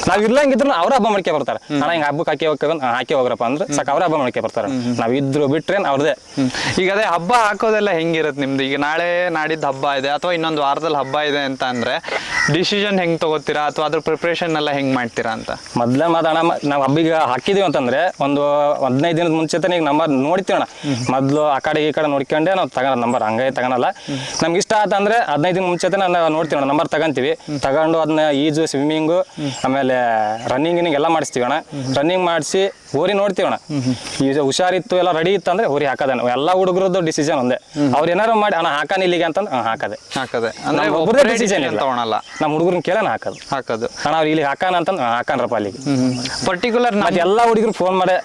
ನಾವ್ ಇರ್ಲಂಗಿದ್ರು ಅವ್ರ ಹಬ್ಬ ಮಾಡ್ಕೆ ಬರ್ತಾರೆ. ನಾನು ಹಿಂಗ ಹಬ್ಬಕ್ಕೆ ಹಾಕಿ ಹೋಗ್ಬೇಕು ಹಾಕಿ ಹೋಗ್ರಪ್ಪ ಅಂದ್ರೆ ಸಾಕು ಅವ್ರ ಹಬ್ಬ ಮಾಡ್ಕೆ ಬರ್ತಾರೆ. ನಾವ್ ಇದ್ರು ಬಿಟ್ರೆ ಅವ್ರದೇ. ಈಗ ಅದೇ ಹಬ್ಬ ಹಾಕೋದೆಲ್ಲ ಹೆಂಗಿರುತ್ತೆ ನಿಮ್ದು? ಈಗ ನಾಳೆ ನಾಡಿದ್ದು ಹಬ್ಬ ಇದೆ ಅಥವಾ ಇನ್ನೊಂದು ವಾರದಲ್ಲಿ ಹಬ್ಬ ಇದೆ ಅಂತ ಅಂದ್ರೆ ಡಿಸಿಷನ್ ಹೆಂಗ್ ತಗೋತೀರಾ ಅಥವಾ ಅದ್ರ ಪ್ರಿಪ್ರೇಷನ್ ಎಲ್ಲ ಹೆಂಗ್ ಮಾಡ್ತೀರಾ ಅಂತ? ಮೊದ್ಲ ಮಾತಾಡ ನಾವು ಹಬ್ಬಿಗೆ ಹಾಕಿದೀವಿ ಅಂತಂದ್ರೆ ಒಂದು ಹದಿನೈದು ದಿನದ ಮುಂಚೆತ ಈಗ ನಂಬರ್ ನೋಡ್ತೀವಿ ಅಣ್ಣ. ಮೊದ್ಲು ಆ ಕಡೆ ಈ ಕಡೆ ನೋಡ್ಕೊಂಡೆ ನಾವು ತಗೋಣ ನಂಬರ್ ಹಂಗೆ ತಗೊಳಲ್ಲ ನಮ್ಗೆ ಇಷ್ಟ ಆತಂದ್ರೆ ಹದಿನೈದು ದಿನ ಮುಂಚೆತಾನೆ ನಾವು ನೋಡ್ತೀವಿ ಅಣ್ಣ ನಂಬರ್ ತಗೊಂತೀವಿ. ತಗೊಂಡು ಅದನ್ನ ಈಜು ಸ್ವಿಮ್ಮಿಂಗು ಆಮೇಲೆ ರನ್ನಿಂಗ್ ಗಿನ್ನಿಂಗ್ ಎಲ್ಲ ಮಾಡಿಸ್ತೀವಿ ಅಣ್ಣ. ರನ್ನಿಂಗ್ ಮಾಡಿಸಿ ಹೋರಿ ನೋಡ್ತೀವಿ ಅಣ್ಣ. ಈಗ ಹುಷಾರಿತ್ತು ಎಲ್ಲ ರೆಡಿ ಇತ್ತು ಅಂದ್ರೆ ಹೋರಿ ಹಾಕೋದೇನು ಎಲ್ಲ ಹುಡುಗರದ್ದು ಡಿಸಿಷನ್ ಒಂದೇ. ಅವ್ರು ಏನಾರು ಮಾಡಿ ಅಣ್ಣ ಹಾಕಾನ ಇಲ್ಲಿಗೆ ಅಂತಂದ್ರೆ ಹ್ಮ್, ಹಾಕದೆ. ಹಾಕದೆ. ಡಿಸಿಷನ್ ಇಲ್ಲ. ನಮ್ಮ ಹುಡುಗರನ್ನ ಕೇಳೋಣ ಹಾಕೋದು. ಹಾಕೋದು. ಅಣ್ಣ ಅವ್ರು ಇಲ್ಲಿ ಹಾಕಾನ ಅಂತ ಹಾಕಾನ್ರಪ್ಪ ಅಲ್ಲಿಗೆ. ಪರ್ಟಿಕ್ಯುಲರ್ ಮತ್ತೆ ಎಲ್ಲಾ ಹುಡುಗರು ಫೋನ್ ಮಾಡಿ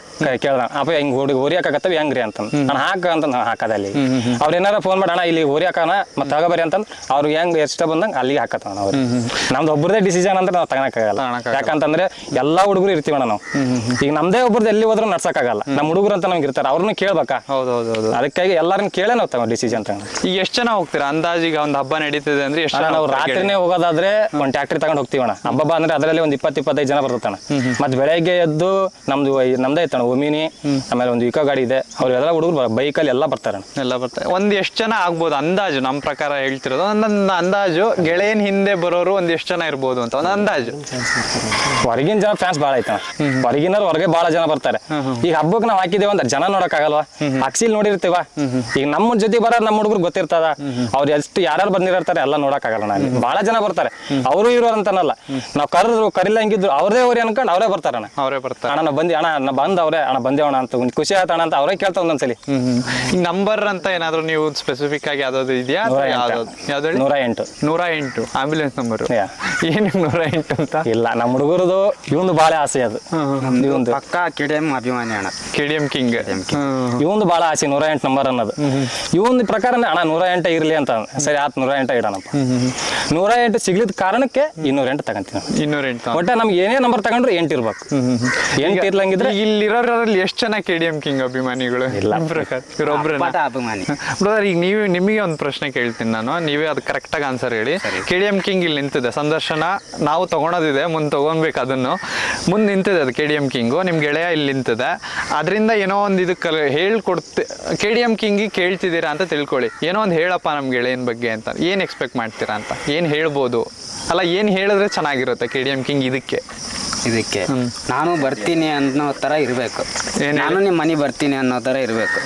ಕೇಳ್ದ ಅಪ್ಪ ಹೆಂಗ್ ಹುಡುಗ ಹೋರಿ ಹಾಕತ್ತವ ಹೆಂಗ್ರಿ? ಅಂತ ನಾನು ಹಾಕ ಅಂತ ನಾನು ಹಾಕದ ಅಲ್ಲಿ. ಅವ್ರ ಏನಾರ ಫೋನ್ ಮಾಡಿ ಅಣ್ಣ ಇಲ್ಲಿ ಹೋರಿ ಹಾಕೋಣ ಮತ್ತೆ ತಗೋಬರಿ ಅಂತ ಅವ್ರು ಹೆಂಗ್ ಎಷ್ಟ ಬಂದಂಗ ಅಲ್ಲಿಗೆ ಹಾಕತ್ತ ಅವ್ರು. ನಮ್ದು ಒಬ್ಬರದೇ ಡಿಸಿಷನ್ ಅಂದ್ರೆ ನಾವು ತಗೊಳಕ್ಕಾಗಲ್ಲ ಆಗಲ್ಲ. ಯಾಕಂತಂದ್ರೆ ಎಲ್ಲಾ ಹುಡುಗರು ಇರ್ತೀವ ನಾವು. ಈಗ ನಮ್ದೇ ಒಬ್ಬರದ್ದು ಎಲ್ಲಿ ಹೋದ್ರೂ ನಡ್ಸಕ್ಕಾಗಲ್ಲ. ನಮ್ಮ ಹುಡುಗರು ಅಂತ ನಮ್ಗೆ ಇರ್ತಾರೆ ಅವ್ರನ್ನ ಕೇಳ್ಬೇಕ? ಹೌದು ಹೌದು ಹೌದು. ಅದಕ್ಕಾಗಿ ಎಲ್ಲಾರನ್ನ ಕೇಳೇ ನಾವು ತಗೋ ಡಿಸಿಷನ್ ತಗೊಂಡು. ಈಗ ಎಷ್ಟು ಜನ ಹೋಗ್ತೀರಾ? ಅಂದಾಜಿಗ ಒಂದು ಹಬ್ಬ ನಡೀತಿದೆ ಅಂದ್ರೆ ಎಷ್ಟು ನಾವು ರಾತ್ರಿನೇ ಹೋಗೋದಾದ್ರೆ ಒಂದ್ ಟ್ಯಾಕ್ಟ್ರಿ ತಗೊಂಡ್ ಹೋಗ್ತೀವಣ್ಣ. ಹಬ್ಬ ಅಂದ್ರೆ ಅದರಲ್ಲಿ ಒಂದ್ ಇಪ್ಪತ್ತು ಇಪ್ಪತ್ತೈದು ಜನ ಬರ್ತಣ ಮತ್ತೆ ಬೆಳಗ್ಗೆ ಎದ್ದು ನಮ್ದು ನಮ್ದೇ ಐತಣ್ಣ ಒಮಿನಿ ಆಮೇಲೆ ಒಂದು ಇಕೋ ಗಾಡಿ ಇದೆ. ಅವ್ರೆಲ್ಲ ಹುಡುಗರು ಬೈಕಲ್ಲಿ ಎಲ್ಲ ಬರ್ತಾರೆ. ಎಲ್ಲ ಬರ್ತಾರೆ. ಒಂದ್ ಎಷ್ಟು ಜನ ಆಗ್ಬೋದು ಅಂದಾಜು? ನಮ್ಮ ಪ್ರಕಾರ ಹೇಳ್ತಿರೋದು ಒಂದೊಂದು ಅಂದಾಜು. ಗೆಳೆಯನ್ ಹಿಂದೆ ಬರೋರು ಒಂದ್ ಎಷ್ಟು ಜನ ಇರ್ಬೋದು ಅಂತ ಒಂದು ಅಂದಾಜು. ಹೊರಗಿನ ಜನ ಫ್ಯಾನ್ಸ್ ಬಾಳ ಐತಣ ಹೊರಗಿನವ್ರು ಹೊರಗೆ ಬಹಳ ಜನ ಬರ್ತಾರೆ. ಈಗ ಹಬ್ಬಕ್ಕೆ ನಾವು ಹಾಕಿದೇವ ಅಂತ ಜನ ನೋಡಕ್ಕಾಗಲ್ವಾ ಅಕ್ಸಿಲ್ ನೋಡಿರ್ತೀವ? ಈಗ ನಮ್ಮ ಜೊತೆ ಬರ ನಮ್ಮ ಹುಡುಗರು ಗೊತ್ತಿರ್ತದ? ಅವ್ರು ಎಷ್ಟು ಯಾರು ಬಂದಿರ್ತಾರೆ ಎಲ್ಲ ನೋಡಕ್ಕಾಗಲ್ಲ ನಾನು ಬಹಳ ಜನ ಬರ್ತಾರೆ. ಅವರು ಇರೋರು ಅಂತನಲ್ಲ. ನಾವು ಕರೆದ್ರು ಕರಿಲಂಗಿದ್ರು ಅವ್ರದೇ ಅವ್ರಿ ಅನ್ಕೊಂಡು ಅವರೇ ಬರ್ತಾರ ಅವರೇ ಬರ್ತಾರೆ. ಅಣ್ಣ ಬಂದಿ ಅಣ್ಣ ನಾ ಅಣ್ಣ ಅವ್ರೆ ಅಣ್ಣ ಬಂದೇವಣ್ಣ ಅಂತ ಒಂದ್ ಖುಷಿ ಆಯ್ತಣ್ಣ ಅಂತ ಅವರೇ ಕೇಳ್ತಾ ಒಂದೊಂದ್ಸಲಿ. ಈಗ ನಂಬರ್ ಅಂತ ಏನಾದ್ರು ನೀವು ಸ್ಪೆಸಿಫಿಕ್ ಆಗಿ ಯಾವ್ದಾದ್ರು ಇದೆಯಾ ನೂರ ಯಾವ್ದು ಎಂಟು ಯಾವ್ದು ನೂರ ಎಂಟು. ನೂರ ಎಂಟು. ಆಂಬ್ಯುಲೆನ್ಸ್ ನಂಬರ್ ಯಾ. ಏನಕ್ಕೆ ನೂರ ಎಂಟು ಅಂತ? ಇಲ್ಲ ನಮ್ಮ ಹುಡುಗರದು ಇವಂದು ಬಾಳೆ ಆಸೆ ಅದು. ಇವಂದು. ಪಕ್ಕ ಕಿಡಿಎಂ ಅಭಿಮಾನಿ ಅಣ್ಣ. K D M king. ಇವಂದು ಭಾಳ ಆಸೆ ನೂರ ಎಂಟು ನಂಬರ್ ಅನ್ನೋದು. ಇವಂದು ಪ್ರಕಾರ ಅಣ್ಣ ನೂರ ಎಂಟು ಇರ್ಲಿ ಅಂತ ಅಂದ. ಸರಿ ಆತ್ ನೂರ ಎಂಟ ಇಡೋಣಪ್ಪ. ನೂರ ಎಂಟು ಸಿಗ್ಲಿದ ಕಾರಣಕ್ಕೆ ಇನ್ನೂರ ಎಂಟು ತಗೊಂತೀನಿ ಇನ್ನೂರ ಎಂಟು ಒಟ್ಟೆ ನಮ್ಗೆ ಏನೇ ನಂಬರ್ ತಗೊಂಡ್ರೆ ಎಂಟು ಇರ್ಬೇಕು. ಎಂಟು ಇರ್ಲಂಗಿದ್ರೆ ಇಲ್ಲಿರೋರಲ್ಲಿ ಎಷ್ಟು ಜನ ಕೆ ಡಿ ಎಂ ಕಿಂಗ್ ಅಭಿಮಾನಿಗಳು? ಇಲ್ಲ. ಪ್ರಕಾರ? ಅಭಿಮಾನಿ. ಬ್ರದರ್ ಈಗ ನೀವು ನಿಮಗೆ ಒಂದು ಪ್ರಶ್ನೆ ಕೇಳ್ತೀನಿ ನಾನು. ನೀವೇ ಅದು ಕರೆಕ್ಟಾಗಿ ಆನ್ಸರ್ ಹೇಳಿ. ಕೆ ಡಿ ಎಂ ಕಿಂಗ್ ಇಲ್ಲಿ ನಿಂತಿದೆ. ಸಂದರ್ಶನ ನಾವು ತಗೊಳೋದಿದೆ ಮುಂದೆ ತಗೊಬೇಕು ಅದನ್ನು. ಮುಂದೆ ನಿಂತಿದೆ ಅದು ಕೆ ಡಿ ಎಂ ಕಿಂಗು ನಿಮ್ಮ ಗೆಳೆಯ ಇಲ್ಲಿ ನಿಂತಿದೆ. ಅದರಿಂದ ಏನೋ ಒಂದು ಇದಕ್ಕೆ ಹೇಳ್ಕೊಡ್ತಿ ಕೆ ಡಿ ಎಂ ಕಿಂಗಿಗೆ ಕೇಳ್ತಿದ್ದೀರಾ ಅಂತ ತಿಳ್ಕೊಳ್ಳಿ. ಏನೋ ಒಂದು ಹೇಳಪ್ಪ ನಮ್ಮ ಗೆಳೆಯನ ಬಗ್ಗೆ ಅಂತ. ಏನು ಎಕ್ಸ್ಪೆಕ್ಟ್ ಮಾಡ್ತೀರಾ ಅಂತ. ಏನು ಹೇಳ್ಬೋದು? ಅಲ್ಲ ಏನು ಹೇಳಿದ್ರೆ ಚೆನ್ನಾಗಿರುತ್ತೆ ಕೆ ಡಿ ಎಂ ಕಿಂಗ್ ಇದಕ್ಕೆ? ಇದಕ್ಕೆ. ನಾನು ಬರ್ತೀನಿ ಅನ್ನೋ ತರ ಇರಬೇಕು. ನಾನು ನಿಮ್ಮ ಮನೆಗೆ ಬರ್ತೀನಿ ಅನ್ನೋ ತರ ಇರಬೇಕು.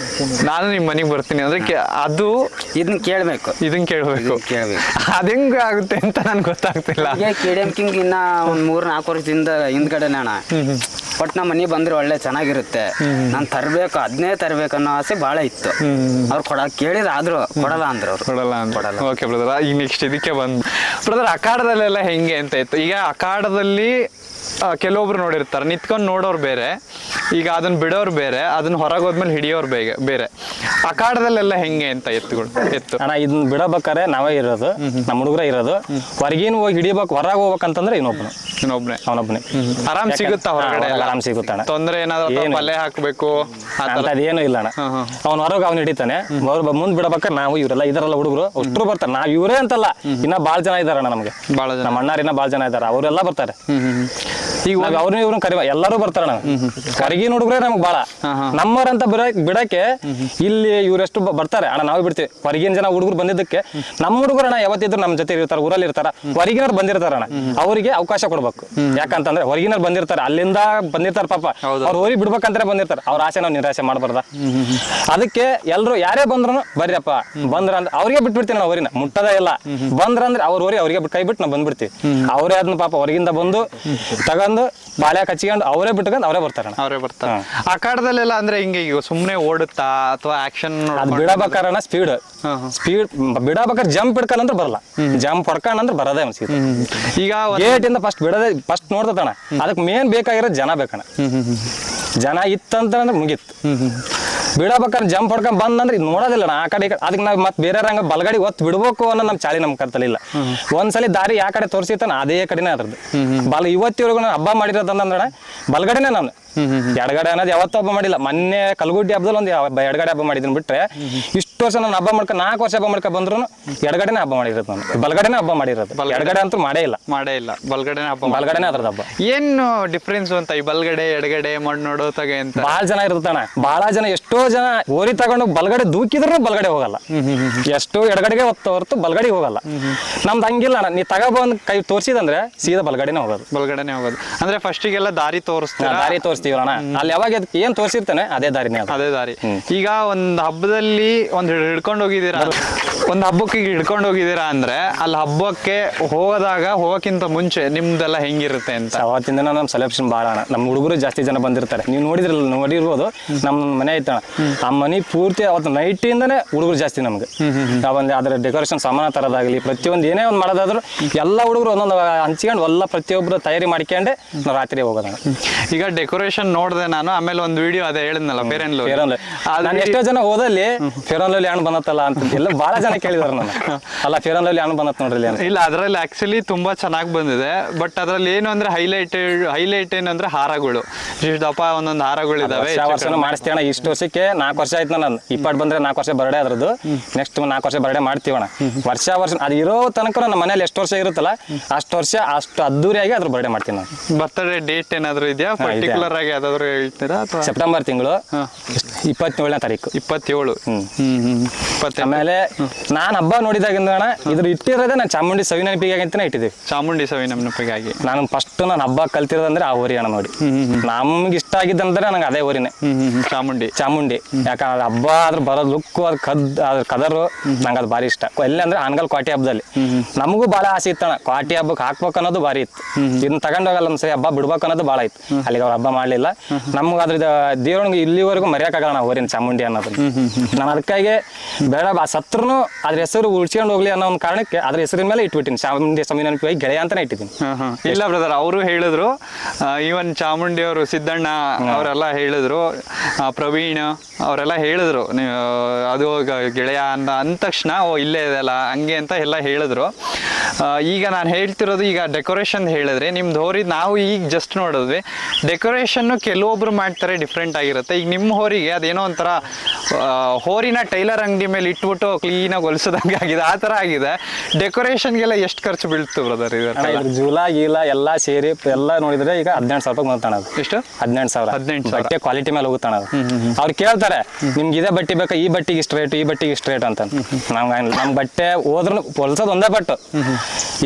ನಾನು ನಿಮ್ಮ ಮನೆಗೆ ಬರ್ತೀನಿ ಅಂದ್ರೆ ಕೆ- ಅದು ಇದನ್ನ ಕೇಳ್ಬೇಕು. ಇದನ್ನ ಕೇಳಬೇಕು. ಕೇಳ್ಬೇಕು. ಅದು ಹೆಂಗ್ ಆಗುತ್ತೆ ಅಂತ ನನ್ಗೆ ಗೊತ್ತಾಗ್ತಿಲ್ಲ. ಈಗ ಕೆ ಡಿ ಎಂ ಕಿಂಗ್ ಇನ್ನ ಒಂದ್ ಮೂರ್ ನಾಲ್ಕು ವರ್ಷದಿಂದ ಹಿಂದ್ಗಡೆನೆ ಅಣ್ಣ. ಬಟ್ ನಮ್ಮ ಮನೆ ಬಂದ್ರೆ ಒಳ್ಳೆ ಚೆನ್ನಾಗಿರುತ್ತೆ. ನಾನು ತರ್ಬೇಕು ಅದನ್ನೇ ತರ್ಬೇಕು ಅನ್ನೋ ಆಸೆ ಬಹಳ ಇತ್ತು. ಅವ್ರು ಕೊಡ ಕೇಳಿದ್ರೆ ಆದ್ರು ಕೊಡಲ್ಲ ಅಂದ್ರು ಅವ್ರು. ಕೊಡಲ್ಲ ಅಂತ ಓಕೆ ಬ್ರದರ್ ಈಗ ನೆಕ್ಸ್ಟ್ ಇದಕ್ಕೆ ಬಂದು ಬ್ರದರ್ ಅಖಾಡದಲ್ಲೆಲ್ಲ ಹೆಂಗೆ ಅಂತ ಇತ್ತು? ಈಗ ಅಖಾಡದಲ್ಲಿ ಕೆಲವೊಬ್ರು ನೋಡಿರ್ತಾರೆ. ನಿಂತ್ಕೊಂಡು ನೋಡೋರು ಬೇರೆ. ಈಗ ಅದನ್ನ ಬಿಡೋರು ಬೇರೆ ಅದನ್ನ ಹೊರಗೆ ಹೋದ್ಮೇಲೆ ಹಿಡಿಯೋರು ಬೇಗ ಬೇರೆ. ಅಖಾಡದಲ್ಲೆಲ್ಲ ಹೆಂಗೆ ಅಂತ ಎತ್ತುಗಳು ಎತ್ತು. ಅಣ್ಣ ಇದನ್ನ ಬಿಡಬೇಕಾರೆ ನಾವೇ ಇರೋದು ನಮ್ಮ ಹುಡುಗರ ಇರೋದು. ಹೊರಗಿನ ಹೋಗಿ ಹಿಡಿಬೇಕು ಹೊರಗೆ ಹೋಗ್ಬೇಕಂತಂದ್ರೆ ಇನ್ನೊಬ್ಬನು ಇನ್ನೊಬ್ನೇ. ಅವನೊಬ್ಬನೇ ಆರಾಮ್ ಸಿಗುತ್ತಾ ಹೊರಗಡೆ ಆರಾಮ್ ಸಿಗುತ್ತಾಣ ತೊಂದ್ರೆ ಏನಾದ್ರು ಮಲೆ ಹಾಕ್ಬೇಕು ಅದೇನು ಇಲ್ಲ ಅಣ್ಣ. ಅವ್ನ ಹೊರಗೆ ಅವ್ನು ಹಿಡಿತಾನೆ. ಮುಂದ್ ಬಿಡಬೇಕಾರೆ ನಾವು ಇವರೆಲ್ಲ ಇದರಲ್ಲ ಹುಡುಗರು ಅಷ್ಟ್ರು ಬರ್ತಾರೆ. ನಾವ್ ಇವರೇ ಅಂತಲ್ಲ. ಇನ್ನ ಬಾಳ ಜನ ಇದಾರಣ್ಣ ನಮಗೆ. ಬಾಳ ಜನ. ನಮ್ಮ ಅಣ್ಣಾರಿನ ಬಾಳ್ ಜನ ಇದಾರೆ. ಅವರೆಲ್ಲ ಬರ್ತಾರೆ. ಈಗ ಅವ್ರನ್ನ ಇವ್ರನ್ನ ಕರಿ ಎಲ್ಲರೂ ಬರ್ತಾರಣ ಹೊರಗಿನ ಹುಡುಗರೇ ನಮ್ಗೆ ಭಾಳ ನಮ್ಮರಂತ ಅಂತ ಬಿಡಕ್ಕೆ ಇಲ್ಲಿ ಇವರೆಷ್ಟು ಬರ್ತಾರೆ. ಅಣ್ಣ ನಾವು ಬಿಡ್ತೀವಿ. ಹೊರಗಿನ ಜನ ಹುಡುಗರು ಬಂದಿದ್ದಕ್ಕೆ ನಮ್ಮ ಹುಡುಗರು ಅಣ್ಣ ಯಾವತ್ತಿದ್ರು ನಮ್ಮ ಜೊತೆ ಇರ್ತಾರೆ ಊರಲ್ಲಿ ಇರ್ತಾರ. ಹೊರಗಿನವ್ರು ಬಂದಿರ್ತಾರ ಅಣ್ಣ. ಅವರಿಗೆ ಅವಕಾಶ ಕೊಡ್ಬೇಕು. ಯಾಕಂತಂದ್ರೆ ಹೊರಗಿನವ್ರು ಬಂದಿರ್ತಾರೆ. ಅಲ್ಲಿಂದ ಬಂದಿರ್ತಾರ ಪಾಪ. ಅವ್ರು ಹೋಗಿ ಬಿಡ್ಬೇಕಂದ್ರೆ ಬಂದಿರ್ತಾರೆ. ಅವ್ರ ಆಸೆ ನಾವು ನಿರಾಸೆ ಮಾಡಬಾರ್ದ. ಅದಕ್ಕೆ ಎಲ್ರು ಯಾರೇ ಬಂದ್ರು ಬರ್ರಿಯಪ್ಪ. ಬಂದ್ರ ಅಂದ್ರೆ ಅವ್ರಿಗೆ ಬಿಟ್ಬಿಡ್ತೀನಿ ನಾವು ಊರಿನ. ಮುಟ್ಟದ ಇಲ್ಲ. ಬಂದ್ರ ಅಂದ್ರೆ ಅವ್ರ ಊರಿ ಅವ್ರಿಗೆ ಕೈ ಬಿಟ್ಟು ನಾವು ಬಂದ್ಬಿಡ್ತೀವಿ. ಅವರೇ ಅದನ್ನ ಪಾಪ ಹೊರಗಿಂದ ಬಂದು ತಗೊಂಡು ಬಾಳೆ ಕಚ್ಕೊಂಡು ಅವರೇ ಬಿಟ್ಕೊಂಡು ಅವರೇ ಬರ್ತಾರಣ್ಣ ಅವರೇ ಬರ್ತಾರೆ. ಆ ಕಾಡದಲ್ಲೆಲ್ಲ ಅಂದ್ರೆ ಹಿಂಗೆ ಈಗ ಸುಮ್ನೆ ಓಡುತ್ತಾ ಅಥವಾ ಆಕ್ಷನ್ ಅದು ಬಿಡಬೇಕಾರಣ ಸ್ಪೀಡ್ ಸ್ಪೀಡ್ ಬಿಡಬೇಕಾದ್ರೆ ಜಂಪ್ ಹಿಡ್ಕೊಂಡ್ರೆ ಬರಲ್ಲ. ಜಂಪ್ ಹೊಡ್ಕೊಂಡ್ರೆ ಬರೋದೇ ಅನ್ಸಿತ್ತು ಈಗ ಗೇಟ್ ಇಂದ ಫಸ್ಟ್ ಬಿಡೋದೇ ಫಸ್ಟ್ ನೋಡ್ತಾನ ಅದಕ್ಕೆ ಮೇನ್ ಬೇಕಾಗಿರೋ ಜನ ಬೇಕಣ. ಜನ ಇತ್ತಂತಂದ್ರೆ ಮುಗೀತು. ಬಿಡಬೇಕಾದ್ರೆ ಜಂಪ್ ಹೊಡ್ಕೊಂಡ್ ಬಂದಂದ್ರೆ ನೋಡೋದಿಲ್ಲ ಆ ಕಡೆ ಅದಕ್ಕೆ ನಾವು ಮತ್ತೆ ಬೇರೆ ರಂಗ ಬಲಗಡಿ ಒತ್ತು ಬಿಡ್ಬೇಕು ಅನ್ನೋ ನಮ್ಮ ಚಾಳಿ ನಮ್ಮ ಕತ್ತಲಿಲ್ಲ ಒಂದ್ಸಲಿ ದಾರಿ ಯಾವ ಕಡೆ ತೋರಿಸಿತ್ತಾನ ಅದೇ ಕಡೆನೇ ಅದ್ರದ್ದು. ಬಲ ಇವತ್ತಿವರೆಗೂ ನಾನು ಹಬ್ಬ ಮಾಡಿರೋದಂದ್ರೆ ಬಲಗಡೆನೇ ನಾನು. ಎಡಗಡೆ ಅನ್ನೋದು ಯಾವತ್ತೂ ಹಬ್ಬ ಮಾಡಿಲ್ಲ. ಮೊನ್ನೆ ಕಲಗುಡ್ಡಿ ಹಬ್ಬದಲ್ಲಿ ಒಂದು ಎಡಗಡೆ ಹಬ್ಬ ಮಾಡಿದ್ದೀನಿ ಬಿಟ್ರೆ ಇಷ್ಟು ವರ್ಷ ನಾನು ಹಬ್ಬ ಮಾಡ್ಕೊಂಡು ನಾಲ್ಕು ವರ್ಷ ಹಬ್ಬ ಮಾಡ್ಕೊಂಡು ಬಂದ್ರು ಎಡಗಡೆನೆ ಹಬ್ಬ ಮಾಡಿರೋದು ನಾನು. ಬಲಗಡೆನೇ ಹಬ್ಬ ಮಾಡಿರೋದು. ಎಡಗಡೆ ಅಂತೂ ಮಾಡೇ ಇಲ್ಲ. ಮಾಡೇ ಇಲ್ಲ. ಬಲಗಡೆನೇ ಹಬ್ಬ ಬಲಗಡೆನೇ ಅದ್ರದ್ದು ಹಬ್ಬ. ಏನು ಡಿಫ್ರೆನ್ಸ್ ಅಂತ ಈ ಬಲಗಡೆ ಎಡಗಡೆ ಮಣ್ಣು ನೋಡೋತಾಗೆ ಅಂತ? ಬಹಳ ಜನ ಇರ್ತಾನ ಬಹಳ ಜನ ಎಷ್ಟೋ ಜನ ಓರಿ ತಗೊಂಡು ಬಲಗಡೆ ದೂಕಿದ್ರು ಬಲಗಡೆ ಹೋಗಲ್ಲ. ಎಷ್ಟೋ ಎಡಗಡೆಗೆ ಹೊತ್ತು ಹೊರತು ಬಲಗಡೆ ಹೋಗಲ್ಲ. ನಮ್ದು ಹಂಗಿಲ್ಲ ಅಣ್ಣ. ನೀ ತಗೊಬಂದ್ ಕೈ ತೋರಿಸಿದಂದ್ರೆ ಸೀದಾ ಬಲಗಡೆನೆ ಹೋಗೋದು. ಬಲಗಡೆನೆ ಹೋಗೋದು. ಅಂದ್ರೆ ಫಸ್ಟಿಗೆಲ್ಲ ದಾರಿ ತೋರಿಸ್ತಾರೆ? ದಾರಿ ದಾರಿ ತೋರಿಸ್ತೀವಣ್ಣ ಅಲ್ಲಿ ಯಾವಾಗ ಅದಕ್ಕೆ ಏನ್ ತೋರಿಸಿರ್ತಾನೆ ಅದೇ ದಾರಿನೇ ಅದು. ಅದೇ ದಾರಿ. ಈಗ ಒಂದ್ ಹಬ್ಬದಲ್ಲಿ ಒಂದ್ ಹಿಡ್ಕೊಂಡು ಹೋಗಿದ್ದೀರಾ? ಒಂದ್ ಹಬ್ಬಕ್ಕೆ ಈಗ ಹಿಡ್ಕೊಂಡು ಹೋಗಿದ್ದೀರಾ ಅಂದ್ರೆ ಅಲ್ಲಿ ಹಬ್ಬಕ್ಕೆ ಹೋದಾಗ ಹೋಗಕ್ಕಿಂತ ಮುಂಚೆ ನಿಮ್ದೆಲ್ಲ ಹೆಂಗಿರುತ್ತೆ ಅಂತ? ಅವತ್ತಿಂದ ನಮ್ ಸೆಲೆಬ್ರೇಷನ್ ಭಾಳ ಅಣ್ಣ. ನಮ್ಮ ಹುಡುಗರು ಜಾಸ್ತಿ ಜನ ಬಂದಿರ್ತಾರೆ. ನೀವು ನೋಡಿದ್ರಲ್ಲ ನೋಡಿರ್ಬೋದು. ನಮ್ಮ ಮನೆ ಐತಣ ಆ ಮನೆ ಪೂರ್ತಿ ಅವತ್ತು ನೈಟಿಂದನೇ ಹುಡುಗರು ಜಾಸ್ತಿ ನಮ್ಗೆ. ಒಂದು ಅದರ ಡೆಕೋರೇಷನ್ ಸಾಮಾನ ತರದಾಗ್ಲಿ ಪ್ರತಿಯೊಂದು ಏನೇ ಒಂದು ಮಾಡೋದಾದ್ರು ಎಲ್ಲಾ ಹುಡುಗರು ಒಂದೊಂದು ಹಂಚ್ಕೊಂಡು ಎಲ್ಲ ಪ್ರತಿಯೊಬ್ಬರು ತಯಾರಿ ಮಾಡ್ಕೊಂಡೆ ನಾವು ರಾತ್ರಿ ಹೋಗೋದಣ್ಣ. ಈಗ ಡೆಕೋರೇಷನ್ ನೋಡ್ದೆ ನಾನು ಆಮೇಲೆ ಒಂದು ವಿಡಿಯೋ ಅದೇ ಹೇಳಿದ್ನಲ್ಲ ಫೇರ್ ಫೇರನ್ ನಾನು ಎಷ್ಟೋ ಜನ ಹೋದಲ್ಲಿ ಫೇರನ್ ಲೋಲಿ ಹಣ್ಣು ಬಂದತ್ತಲ್ಲ ಅಂತ ಎಲ್ಲ ಬಹಳ ಜನ ಕೇಳಿದಾರೆ ನಾನು ಅಲ್ಲ ಫೇರನ್ ಲೋಲಿ ಹಣ್ಣು ಬಂದತ್ ನೋಡ್ರಿ ಇಲ್ಲ ಅದರಲ್ಲಿ ಆಕ್ಚುಲಿ ತುಂಬಾ ಚೆನ್ನಾಗಿ ಬಂದಿದೆ ಬಟ್ ಅದ್ರಲ್ಲಿ ಏನು ಅಂದ್ರೆ ಹೈಲೈಟ್ ಹೈಲೈಟ್ ಏನಂದ್ರೆ ಹಾರಗಳು. ದಪ್ಪ ಒಂದೊಂದು ಹಾರಗಳು ಇದಾವೆ ವರ್ಷ ವರ್ಷನೂ ಮಾಡಿಸ್ತೀವಣ ಇಷ್ಟು ವರ್ಷಕ್ಕೆ ನಾಲ್ಕು ವರ್ಷ ಆಯ್ತು ನಾನು ಇಪ್ಪತ್ತು ಬಂದ್ರೆ ನಾಲ್ಕು ವರ್ಷ ಬರ್ಡೆ ಅದ್ರದ್ದು. ನೆಕ್ಸ್ಟ್ ನಾಲ್ಕು ವರ್ಷ ಬರ್ಡೇ ಮಾಡ್ತೀವಣ ವರ್ಷ ವರ್ಷ ಅದು ಇರೋ ತನಕ ನಮ್ಮ ಮನೇಲಿ ಎಷ್ಟು ವರ್ಷ ಇರುತ್ತಲ್ಲ ಅಷ್ಟು ವರ್ಷ ಅಷ್ಟು ಅದ್ದೂರಿಯಾಗಿ ಅದ್ರ ಬರ್ಡೆ ಮಾಡ್ತೀನಿ ನಾನು. ಬರ್ತಡೇ ಡೇಟ್ ಏನಾದ್ರು ಇದೆಯಾ? ಪರ್ಟಿಕ್ಯುಲರ್ ಯಾವ್ದಾದ್ರು ಹೇಳ್ತೀರಾ ಅಥವಾ? ಸೆಪ್ಟೆಂಬರ್ ತಿಂಗಳು ಇಪ್ಪತ್ತೇಳನೇ ತಾರೀಕು. ಇಪ್ಪತ್ತೇಳು. ಇಪ್ಪತ್ತ ಆಮೇಲೆ ನಾನು ಹಬ್ಬ ನೋಡಿದಾಗಿಂದ ಅಣ್ಣ ಇದ್ರ ಇಟ್ಟಿರೋದೇ ನಾನು ಚಾಮುಂಡಿ ಸವಿ ನೆನಪಿಗಾಗಿ ಅಂತಾನೆ ಇಟ್ಟಿದ್ದೀವಿ. ಚಾಮುಂಡಿ ಸವಿ ನೆನಪಿಗಾಗಿ. ನಾನು ಫಸ್ಟ್ ನಾನು ಹಬ್ಬ ಕಲ್ತಿರೋದಂದ್ರೆ ಆ ಊರಿ ಅಣ್ಣ ನೋಡಿ. ನಮ್ಗೆ ಇಷ್ಟ ಆಗಿದ್ದಂದ್ರೆ ನಂಗೆ ಅದೇ ಊರಿನೇ. ಚಾಮುಂಡಿ. ಚಾಮುಂಡಿ. ಯಾಕಂದ್ರೆ ಹಬ್ಬ ಅದ್ರ ಬರೋ ಲುಕ್ ಅದ್ರ ಕದ್ ಅದ್ರ ಕದರು ನಂಗೆ ಅದು ಭಾರಿ ಇಷ್ಟ. ಎಲ್ಲಿ ಅಂದ್ರೆ ಆನಗಲ್ ಕ್ವಾಟಿ ಹಬ್ಬದಲ್ಲಿ. ನಮಗೂ ಭಾಳ ಆಸೆ ಇತ್ತಣ್ಣ. ಕ್ವಾಟಿ ಹಬ್ಬಕ್ಕೆ ಹಾಕ್ಬೇಕು ಅನ್ನೋದು ಭಾರಿ ಇತ್ತು. ಇದನ್ನ ತಗೊಂಡೋಗಲ್ಲ ಒಂದ್ಸರಿ ಹಬ್ಬ ಬಿಡ್ಬೇಕು ಅನ್ನೋದು ಭಾಳ ಇತ್ತು. ಅಲ್ಲಿಗೆ ಅವ್ರ ಹಬ್ಬ ಮಾಡಲಿಲ್ಲ ನಮ್ಗ ಅದ್ರ ದೇವ್ರಿಗೆ ಇಲ್ಲಿವರೆಗೂ ಮರೆಯಕ್ಕಾಗಲ್ಲ ನಾವು ಊರಿನ ಚಾಮುಂಡಿ ಅನ್ನೋದು ನಾನು ಅದಕ್ಕಾಗಿ ಬೇಡ ಬಾ ಸತ್ರನು ಅದ್ರ ಹೆಸರು ಉಳ್ಸ್ಕೊಂಡು ಹೋಗ್ಲಿ ಅನ್ನೋ ಒಂದು ಕಾರಣಕ್ಕೆ ಅದ್ರ ಹೆಸರಿನ ಮೇಲೆ ಇಟ್ಬಿಟ್ಟಿನಿ. ಚಾಮುಂಡಿ ಸ್ವಾಮಿ ನೆನಪಿಗಾಗಿ ಗೆಳೆಯ ಅಂತಾನೆ ಇಟ್ಟಿದ್ದೀನಿ. ಇಲ್ಲ ಬ್ರದರ್ ಅವರು ಹೇಳಿದ್ರು ಈವನ್ ಚಾಮುಂಡಿ ಅವರು ಸಿದ್ದಣ್ಣ ಅವರೆಲ್ಲ ಹೇಳಿದ್ರು ಪ್ರವೀಣ್ ಅವರೆಲ್ಲ ಹೇಳಿದ್ರು ನೀವು ಅದು ಗೆಳೆಯ ಅಂತ ಅಂದ ತಕ್ಷಣ ಓ ಇಲ್ಲೇ ಇದೆಲ್ಲ ಹಂಗೆ ಅಂತ ಎಲ್ಲ ಹೇಳಿದ್ರು. ಈಗ ನಾನು ಹೇಳ್ತಿರೋದು ಈಗ ಡೆಕೋರೇಷನ್ ಹೇಳಿದ್ರೆ ನಿಮ್ದು ಹೋರಿ ನಾವು ಈಗ ಜಸ್ಟ್ ನೋಡಿದ್ವಿ ಡೆಕೋರೇಷನ್ನು ಕೆಲವೊಬ್ರು ಮಾಡ್ತಾರೆ ಡಿಫ್ರೆಂಟ್ ಆಗಿರುತ್ತೆ. ಈಗ ನಿಮ್ಮ ಹೋರಿಗೆ ಅದೇನೋ ಒಂಥರ ಹೋರಿನ ಟೈಲರ್ ಅಂಗಡಿ ಮೇಲೆ ಇಟ್ಬಿಟ್ಟು ಕ್ಲೀನಾಗಿ ಹೊಲಿಸೋದಂಗೆ ಆಗಿದೆ. ಆ ಥರ ಆಗಿದೆ. ಡೆಕೋರೇಷನ್ಗೆಲ್ಲ ಎಷ್ಟು ಖರ್ಚು ಬೀಳ್ತು ಬ್ರದರ್ ಜೂಲಾ ಗೀಲಾ ಇದ್ರ ಜೂಲ ಗೀಲ ಎಲ್ಲ ಸೇರಿ ಎಲ್ಲ ನೋಡಿದ್ರೆ ಈಗ ಹದಿನೆಂಟು ಸಾವಿರ ರೂಪಾಯಿ ಬಂತಣ್ಣ ಅದು. ಎಷ್ಟು? ಹದಿನೆಂಟು ಸಾವಿರ. ಹದಿನೆಂಟು ಸಾವಿರ. ಬಟ್ಟೆ ಕ್ವಾಲಿಟಿ ಮೇಲೆ ಹೋಗುತ್ತಾಣ ಅದು. ಅವ್ರು ಕೇಳ್ತಾರೆ ನಿಮ್ಗೆ ಇದೇ ಬಟ್ಟೆ ಬೇಕಾ ಈ ಬಟ್ಟೆಗೆ ಇಷ್ಟು ರೇಟ್ ಈ ಬಟ್ಟೆಗೆ ಇಷ್ಟು ರೇಟ್ ಅಂತ. ನಮ್ಗೆ ನಮ್ಮ ಬಟ್ಟೆ ಹೋದ್ರೂ ಹೊಲ್ಸೋದು ಒಂದೇ ಬಟ್ಟು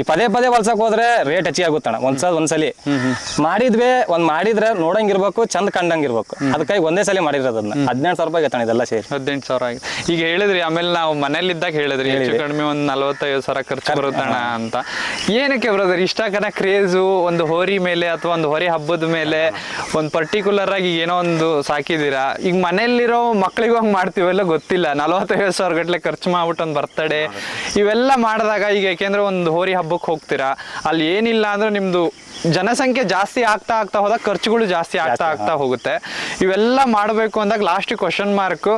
ಈ ಪದೇ ಪದೇ ಹೊಲ್ಸಕ್ ಹೋದ್ರೆ ರೇಟ್ ಹೆಚ್ಚಿಗೆ ಆಗುತ್ತಣ್ಣ ಒಂದ್ಸಲ. ಒಂದ್ಸಲಿ ಮಾಡಿದ್ವಿ ಒಂದ್ ಮಾಡಿದ್ರೆ ನೋಡಂಗಿರ್ಬೇಕು ಚಂದ ಕಂಡಂಗಿರ್ಬೇಕು ಅದಕ್ಕಾಗಿ ಒಂದೇ ಸಲ ಮಾಡಿರೋದು ಅದನ್ನ. ಹದಿನೆಂಟು ಸಾವಿರ ರೂಪಾಯಿ ಇದೆಲ್ಲ ಸೇರಿ. ಹದಿನೆಂಟು ಸಾವಿರ ಆಗಿದೆ ಈಗ ಹೇಳಿದ್ರಿ ಆಮೇಲೆ ನಾವು ಮನೇಲಿದ್ದಾಗ ಹೇಳಿದ್ರಿ ಹೆಚ್ಚು ಹೇಳಿದೆ. ಕಡಿಮೆ ಒಂದು ನಲವತ್ತೈದು ಸಾವಿರ ಖರ್ಚು ಬರುತ್ತಣ ಅಂತ. ಏನಕ್ಕೆ ಬ್ರದರ್ ಇಷ್ಟಕನ ಕ್ರೇಜು ಒಂದು ಹೋರಿ ಮೇಲೆ ಅಥವಾ ಒಂದು ಹೊರಿ ಹಬ್ಬದ ಮೇಲೆ ಒಂದು ಪರ್ಟಿಕ್ಯುಲರ್ ಆಗಿ ಏನೋ ಒಂದು ಸಾಕಿದ್ದೀರಾ? ಈಗ ಮನೆಯಲ್ಲಿರೋ ಮಕ್ಳಿಗೂ ಹಂಗೆ ಮಾಡ್ತೀವಲ್ಲ ಗೊತ್ತಿಲ್ಲ. ನಲವತ್ತೈದು ಸಾವಿರ ಗಟ್ಟಲೆ ಖರ್ಚು ಮಾಡ್ಬಿಟ್ಟು ಒಂದು ಬರ್ತಡೇ ಇವೆಲ್ಲ ಮಾಡಿದಾಗ ಈಗ ಯಾಕೆಂದ್ರೆ ಒಂದು ಹೋರಿ ಹಬ್ಬಕ್ಕೆ ಹೋಗ್ತೀರಾ? ಅಲ್ಲಿ ಏನಿಲ್ಲ ಅಂದ್ರೆ ನಿಮ್ದು ಜನಸಂಖ್ಯೆ ಜಾಸ್ತಿ ಆಗ್ತಾ ಆಗ್ತಾ ಹೋದಾಗ ಖರ್ಚುಗಳು ಜಾಸ್ತಿ ಆಗ್ತಾ ಆಗ್ತಾ ಹೋಗುತ್ತೆ. ಇವೆಲ್ಲ ಮಾಡಬೇಕು ಅಂದಾಗ ಲಾಸ್ಟ್ ಕ್ವಶನ್ ಮಾರ್ಕ್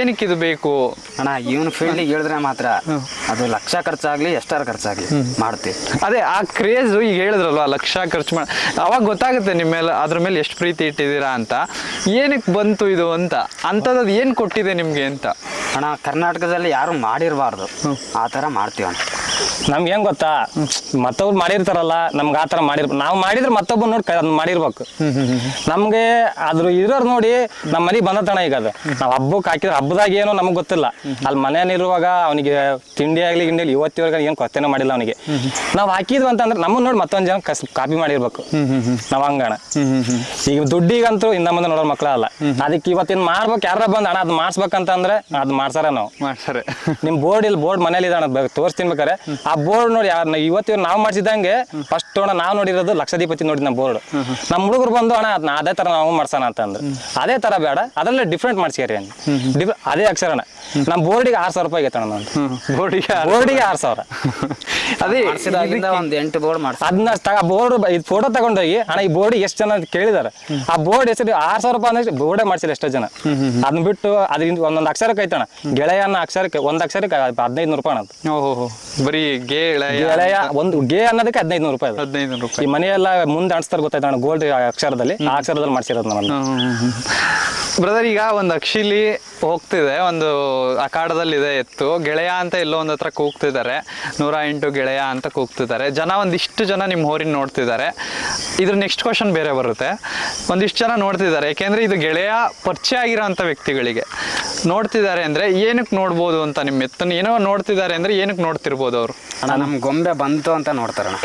ಏನಕ್ಕೆ ಇದು ಬೇಕು? ಅಣ್ಣ ಇವನ್ ಫೀಲ್ಡ್ ಹೇಳಿದ್ರೆ ಮಾತ್ರ ಅದು ಲಕ್ಷ ಖರ್ಚಾಗ್ಲಿ ಎಷ್ಟಾರು ಖರ್ಚಾಗ್ಲಿ ಮಾಡ್ತೀವಿ. ಅದೇ ಆ ಕ್ರೇಜ್ ಈಗ ಹೇಳಿದ್ರಲ್ವಾ ಲಕ್ಷ ಖರ್ಚು ಮಾಡಿ ಅವಾಗ ಗೊತ್ತಾಗುತ್ತೆ ನಿಮ್ಮ ಮೇಲೆ ಅದ್ರ ಮೇಲೆ ಎಷ್ಟು ಪ್ರೀತಿ ಇಟ್ಟಿದ್ದೀರಾ ಅಂತ. ಏನಕ್ಕೆ ಬಂತು ಇದು ಅಂತ ಅಂಥದ್ದು ಏನು ಕೊಟ್ಟಿದೆ ನಿಮಗೆ ಅಂತ. ಅಣ್ಣ ಕರ್ನಾಟಕದಲ್ಲಿ ಯಾರು ಮಾಡಿರಬಾರ್ದು. ಆ ಥರ ಮಾಡ್ತೀವಿ ಅಣ್ಣ. ನಮ್ಗೆ ಹೆಂಗ್ ಗೊತ್ತಾ? ಮತ್ತೊಬ್ರು ಮಾಡಿರ್ತಾರಲ್ಲ ನಮ್ಗೆ ಆ ಥರ ಮಾಡಿರ್ ನಾವು ಮಾಡಿದ್ರೆ ಮತ್ತೊಬ್ಬ ನೋಡಿ ಮಾಡಿರ್ಬೇಕು. ನಮ್ಗೆ ಅದ್ರ ಇರೋರು ನೋಡಿ ನಮ್ಮ ಮನೆಗೆ ಬಂದತಣ ಈಗ ಅದು. ನಾವು ಹಬ್ಬಕ್ಕೆ ಹಾಕಿದ್ರೆ ಹಬ್ಬದಾಗ ಏನೋ ನಮ್ಗೆ ಗೊತ್ತಿಲ್ಲ. ಅಲ್ಲಿ ಮನೆಯಲ್ಲಿರುವಾಗ ಅವನಿಗೆ ತಿಂಡಿ ಆಗ್ಲಿ ಗಿಂಡಿ ಇವತ್ತಿವರೆಗೆ ಏನು ಕೊತ್ತೇನೋ ಮಾಡಿಲ್ಲ ಅವನಿಗೆ. ನಾವು ಹಾಕಿದ್ವಿ ಅಂತಂದ್ರೆ ನಮ್ಮನ್ನ ನೋಡಿ ಮತ್ತೊಂದು ಜನ ಕಸ್ ಕಾಪಿ ಮಾಡಿರ್ಬೇಕು. ನಾವು ಹಂಗಣ. ಈಗ ದುಡ್ಡಿಗಂತೂ ಇನ್ನ ಮುಂದೆ ನೋಡೋ ಮಕ್ಳ ಅಲ್ಲ ಅದಕ್ಕೆ ಇವತ್ತಿನ ಮಾಡ್ಬೇಕು ಯಾರ ಬಂದು ಅಣ್ಣ ಅದು ಮಾಡಿಸ್ಬೇಕಂತಂದ್ರೆ ಅದು ಮಾಡ್ಸಾರ ನಾವು. ಮಾಡ್ಸಾರೆ. ನಿಮ್ ಬೋರ್ಡ್ ಇಲ್ಲಿ ಬೋರ್ಡ್ ಮನೇಲಿ ಇದೆ ಅಣ್ಣ ತೋರಿಸ್ತೀನಿ ಬೇಕಾರೆ ಆ ಬೋರ್ಡ್ ನೋಡಿ ಇವತ್ತಿವ್ ಇವತ್ತು ನಾವು ಮಾಡಿಸಿದಂಗೆ ಫಸ್ಟ್ ಅಣ್ಣ ನಾವು ನೋಡಿರೋದು ಲಕ್ಷದೀಪತಿ ನೋಡಿದ್ ನಮ್ಮ ಬೋರ್ಡ್. ನಮ್ಮ ಹುಡುಗರು ಬಂದು ಅಣ್ಣ ಅದನ್ನ ಅದೇ ತರ ನಾವು ಮಾಡ್ಸೋಣ ಅಂತಂದ್ರೆ ಅದೇ ತರ ಬೇಡ ಅದರಲ್ಲೇ ಡಿಫ್ರೆಂಟ್ ಮಾಡ್ಸ್ಯಾರಿ ಅಂತ. ಅದೇ ಅದೇ ಅಕ್ಷರಣ ನಮ್ಮ ಬೋರ್ಡಿಗೆ ಆರು ಸಾವಿರ ರೂಪಾಯಿ ಆಗೈತೆ ಅಣ್ಣ ಬೋರ್ಡಿಗೆ ಬೋರ್ಡಿಗೆ ಆರು ಸಾವಿರ. ಅದೇ ಮಾಡಿಸಿದಾಗಿಂದ ಒಂದ್ ಎಂಟು ಬೋರ್ಡ್ ಅದನ್ನ ತಗ ಬೋರ್ಡ್ ಇದು ಫೋಟೋ ತಗೊಂಡೋಗಿ ಅಣ್ಣ ಈ ಬೋರ್ಡ್ ಎಷ್ಟು ಜನ ಅಂತ ಕೇಳಿದಾರೆ. ಆ ಬೋರ್ಡ್ ಹೆಸರು ಆರ್ ಸಾವಿರ ರೂಪಾಯಿ ಅಂದ್ರೆ ಬೋರ್ಡೇ ಮಾಡ್ಸಿಲ್ಲ ಎಷ್ಟೋ ಜನ. ಅದನ್ನ ಬಿಟ್ಟು ಅದರಿಂದ ಒಂದೊಂದು ಅಕ್ಷರಕ್ಕೆ ಐತಣ್ಣ. ಗೆಳೆಯ ಅನ್ನೋ ಅಕ್ಷರಕ್ಕೆ ಒಂದು ಅಕ್ಷರಕ್ಕೆ ಹದಿನೈದು ನೂರು ರೂಪಾಯಿ ಅಣ್ಣ ಓಹೋ ಬರೀ ಗೆಳೆಯ ಒಂದು ಗೇ ಅನ್ನೋದಕ್ಕೆ ಹದಿನೈದು ನೂರು ರೂಪಾಯಿ. ಹದಿನೈದು ರೂಪಾಯಿ. ಈ ಮನೆಯೆಲ್ಲ ಮುಂದೆ ಅಣಿಸ್ತಾರೆ ಗೊತ್ತಾಯ್ತು ಗೋಲ್ಡ್ ಅಕ್ಷರದಲ್ಲಿ ಆ ಅಕ್ಷರದಲ್ಲಿ ಮಾಡಿಸಿರೋದು ನಾನು. ಬ್ರದರ್ ಈಗ ಒಂದು ಅಕ್ಷಿಲಿ ಹೋಗ್ತಿದೆ ಒಂದು ಅಖಾಡದಲ್ಲಿದೆ ಎತ್ತು. ಗೆಳೆಯ ಅಂತ ಎಲ್ಲೋ ಒಂದ್ ಹತ್ರ ಕೂಗ್ತಿದ್ದಾರೆ. ನೂರ ಎಂಟು ಗೆಳೆಯ ಅಂತ ಕೂಗ್ತಿದ್ದಾರೆ. ಜನ ಒಂದಿಷ್ಟು ಜನ ನಿಮ್ಮ ಹೋರಿನ ನೋಡ್ತಿದ್ದಾರೆ. ಇದ್ರ ನೆಕ್ಸ್ಟ್ ಕ್ವಶನ್ ಬೇರೆ ಬರುತ್ತೆ. ಒಂದಿಷ್ಟು ಜನ ನೋಡ್ತಿದ್ದಾರೆ. ಯಾಕೆಂದ್ರೆ ಇದು ಗೆಳೆಯ ಪರಿಚಯ ಆಗಿರೋಂಥ ವ್ಯಕ್ತಿಗಳಿಗೆ. ನೋಡ್ತಿದ್ದಾರೆ ಅಂದ್ರೆ ಏನಕ್ಕೆ ನೋಡ್ಬೋದು ಅಂತ ನಿಮ್ಮ ಎತ್ತನ್ನು? ಏನೋ ನೋಡ್ತಿದ್ದಾರೆ ಅಂದ್ರೆ ಏನಕ್ಕೆ ನೋಡ್ತಿರ್ಬೋದು ಅವರು? ಅಣ್ಣ ನಮ್ ಗೊಂಬೆ ಬಂತು ಅಂತ ನೋಡ್ತಾರಣ್ಣ.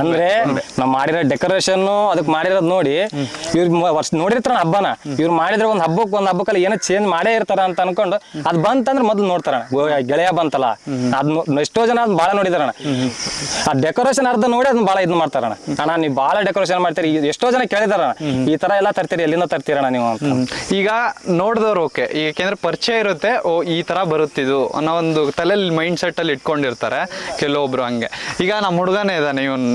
ಅಂದ್ರೆ ನಾವು ಮಾಡಿರೋ ಡೆಕೋರೇಷನ್ ಅದಕ್ಕೆ ಮಾಡಿರೋದ್ ನೋಡಿ ಇವ್ರು ವರ್ಷ ನೋಡಿರ್ತಾರ ಹಬ್ಬನ. ಇವ್ರು ಮಾಡಿದ್ರೆ ಒಂದ್ ಹಬ್ಬಕ್ಕೆ ಒಂದ್ ಹಬ್ಬಕ್ಕಲ್ಲಿ ಏನೋ ಚೇಂಜ್ ಮಾಡೇ ಇರ್ತಾರ ಅಂತ ಅನ್ಕೊಂಡು ಅದ್ ಬಂತಂದ್ರೆ ಮೊದ್ಲು ನೋಡ್ತಾರ ಗೆಳೆಯ ಬಂತಲ್ಲ. ಅದ್ ಎಷ್ಟೋ ಜನ ಅದ್ ಭಾಳ ನೋಡಿದಾರಣ ಆ ಡೆಕೋರೇಷನ್ ಅರ್ಧ ನೋಡಿ ಅದನ್ನ ಬಾಳ ಇದ್ ಮಾಡ್ತಾರಣ ಅಣ್ಣ. ನೀವು ಬಾಳ ಡೆಕೋರೇಷನ್ ಮಾಡ್ತೀರಿ. ಎಷ್ಟೋ ಜನ ಕೇಳಿದಾರ ಈ ತರ ಎಲ್ಲ ತರ್ತೀರಿ ಎಲ್ಲಿಂದ ತರ್ತೀರಣ ನೀವು ಅಂತ. ಈಗ ನೋಡಿದವ್ರು ಓಕೆ. ಯಾಕೆಂದ್ರೆ ಪರಿಚಯ ಇರುತ್ತೆ ಓ ಈ ತರ ಬರುತ್ತಿದು ಅನ್ನೋ ಒಂದು ತಲೆಯಲ್ಲಿ ಮೈಂಡ್ ಸೆಟ್ ಅಲ್ಲಿ ಇಟ್ಕೊಂಡಿರ್ತಾರೆ ಕೆಲವೊಬ್ರು ಹಂಗೆ. ಈಗ ನಮ್ಮ ಹುಡುಗನೇ ಇದ್ದಾನೆ ಇವನ್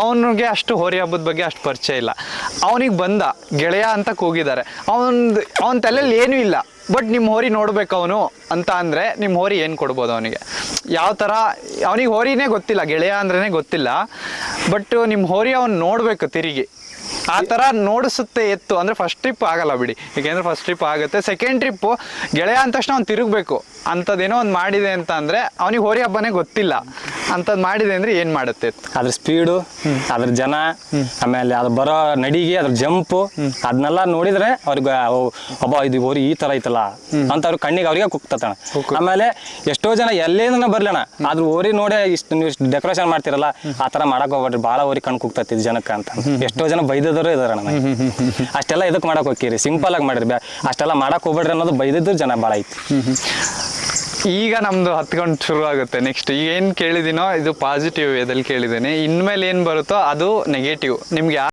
ಅವನಿಗೆ ಅಷ್ಟು ಹೋರಿ ಹಬ್ಬದ ಬಗ್ಗೆ ಅಷ್ಟು ಪರಿಚಯ ಇಲ್ಲ. ಅವನಿಗೆ ಬಂದ ಗೆಳೆಯ ಅಂತ ಕೂಗಿದ್ದಾರೆ. ಅವನ್ ಅವನ ತಲೆಯಲ್ಲಿ ಏನೂ ಇಲ್ಲ. ಬಟ್ ನಿಮ್ಮ ಹೋರಿ ನೋಡ್ಬೇಕು ಅವನು ಅಂತ ಅಂದರೆ ನಿಮ್ಮ ಹೋರಿ ಏನು ಕೊಡ್ಬೋದು ಅವನಿಗೆ? ಯಾವ ಥರ ಅವನಿಗೆ ಹೋರಿನೇ ಗೊತ್ತಿಲ್ಲ, ಗೆಳೆಯ ಅಂದ್ರೇ ಗೊತ್ತಿಲ್ಲ. ಬಟ್ ನಿಮ್ಮ ಹೋರಿ ಅವನು ನೋಡಬೇಕು ತಿರುಗಿ. ಆ ಥರ ನೋಡಿಸುತ್ತೆ ಎತ್ತು. ಅಂದರೆ ಫಸ್ಟ್ ಟ್ರಿಪ್ ಆಗಲ್ಲ ಬಿಡಿ. ಏಕೆಂದರೆ ಫಸ್ಟ್ ಟ್ರಿಪ್ ಆಗುತ್ತೆ. ಸೆಕೆಂಡ್ ಟ್ರಿಪ್ಪು ಗೆಳೆಯ ಅಂದ ತಕ್ಷಣ ಅವ್ನು ತಿರುಗಬೇಕು. ಅಂಥದ್ದೇನೋ ಒಂದು ಮಾಡಿದೆ ಅಂತ ಅಂದರೆ ಅವನಿಗೆ ಹೋರಿ ಹಬ್ಬನೇ ಗೊತ್ತಿಲ್ಲ. ಅಂಥದ್ದು ಮಾಡಿದೆ ಅಂದ್ರೆ ಏನು ಮಾಡುತ್ತೆ ಅದ್ರ ಸ್ಪೀಡು ಅದ್ರ ಜನ ಆಮೇಲೆ ಅದು ಬರೋ ನಡಿಗೆ ಅದ್ರ ಜಂಪು ಅದನ್ನೆಲ್ಲ ನೋಡಿದ್ರೆ ಅವ್ರಿಗೆ ಒಬ್ಬ ಇದು ಓರಿ ಈ ತರ ಐತಲ್ಲ ಅಂತ ಅವ್ರ ಕಣ್ಣಿಗೆ ಅವ್ರಿಗೆ ಕುಕ್ತತಣ ಆಮೇಲೆ ಎಷ್ಟೋ ಜನ ಎಲ್ಲೇನ ಬರ್ಲಣ ಆದ್ರ ಓರಿ ನೋಡಿ ಇಷ್ಟು ನೀವು ಡೆಕೋರೇಷನ್ ಮಾಡ್ತಿರಲ್ಲ ಆ ತರ ಮಾಡಕ್ ಹೋಗ್ಬೇಡ್ರಿ ಭಾಳ ಓರಿ ಕಣ್ ಕುಕ್ತತಿ ಜನಕ್ಕ ಅಂತ. ಎಷ್ಟೋ ಜನ ಬೈದದ್ರು ಇದಾರೆ ನನಗೆ ಅಷ್ಟೆಲ್ಲ ಇದಕ್ಕೆ ಮಾಡಕ್ ಹೋಗ್ತೀರಿ. ಸಿಂಪಲ್ ಆಗಿ ಮಾಡಿರಿ. ಬ್ಯಾ- ಅಷ್ಟೆಲ್ಲ ಮಾಡಕ್ ಹೋಗ್ಬೇಡ್ರಿ ಅನ್ನೋದು ಬೈದಿದ್ರು ಜನ ಭಾಳ ಐತಿ. ಈಗ ನಮ್ದು ಹತ್ಕೊಂಡು ಶುರು ಆಗುತ್ತೆ. ನೆಕ್ಸ್ಟ್ ಈಗ ಏನು ಕೇಳಿದಿನೋ ಇದು ಪಾಸಿಟಿವ್ ವೇದಲ್ಲಿ ಕೇಳಿದ್ದೀನಿ. ಇನ್ಮೇಲೆ ಏನು ಬರುತ್ತೋ ಅದು ನೆಗೆಟಿವ್ ನಿಮ್ಗೆ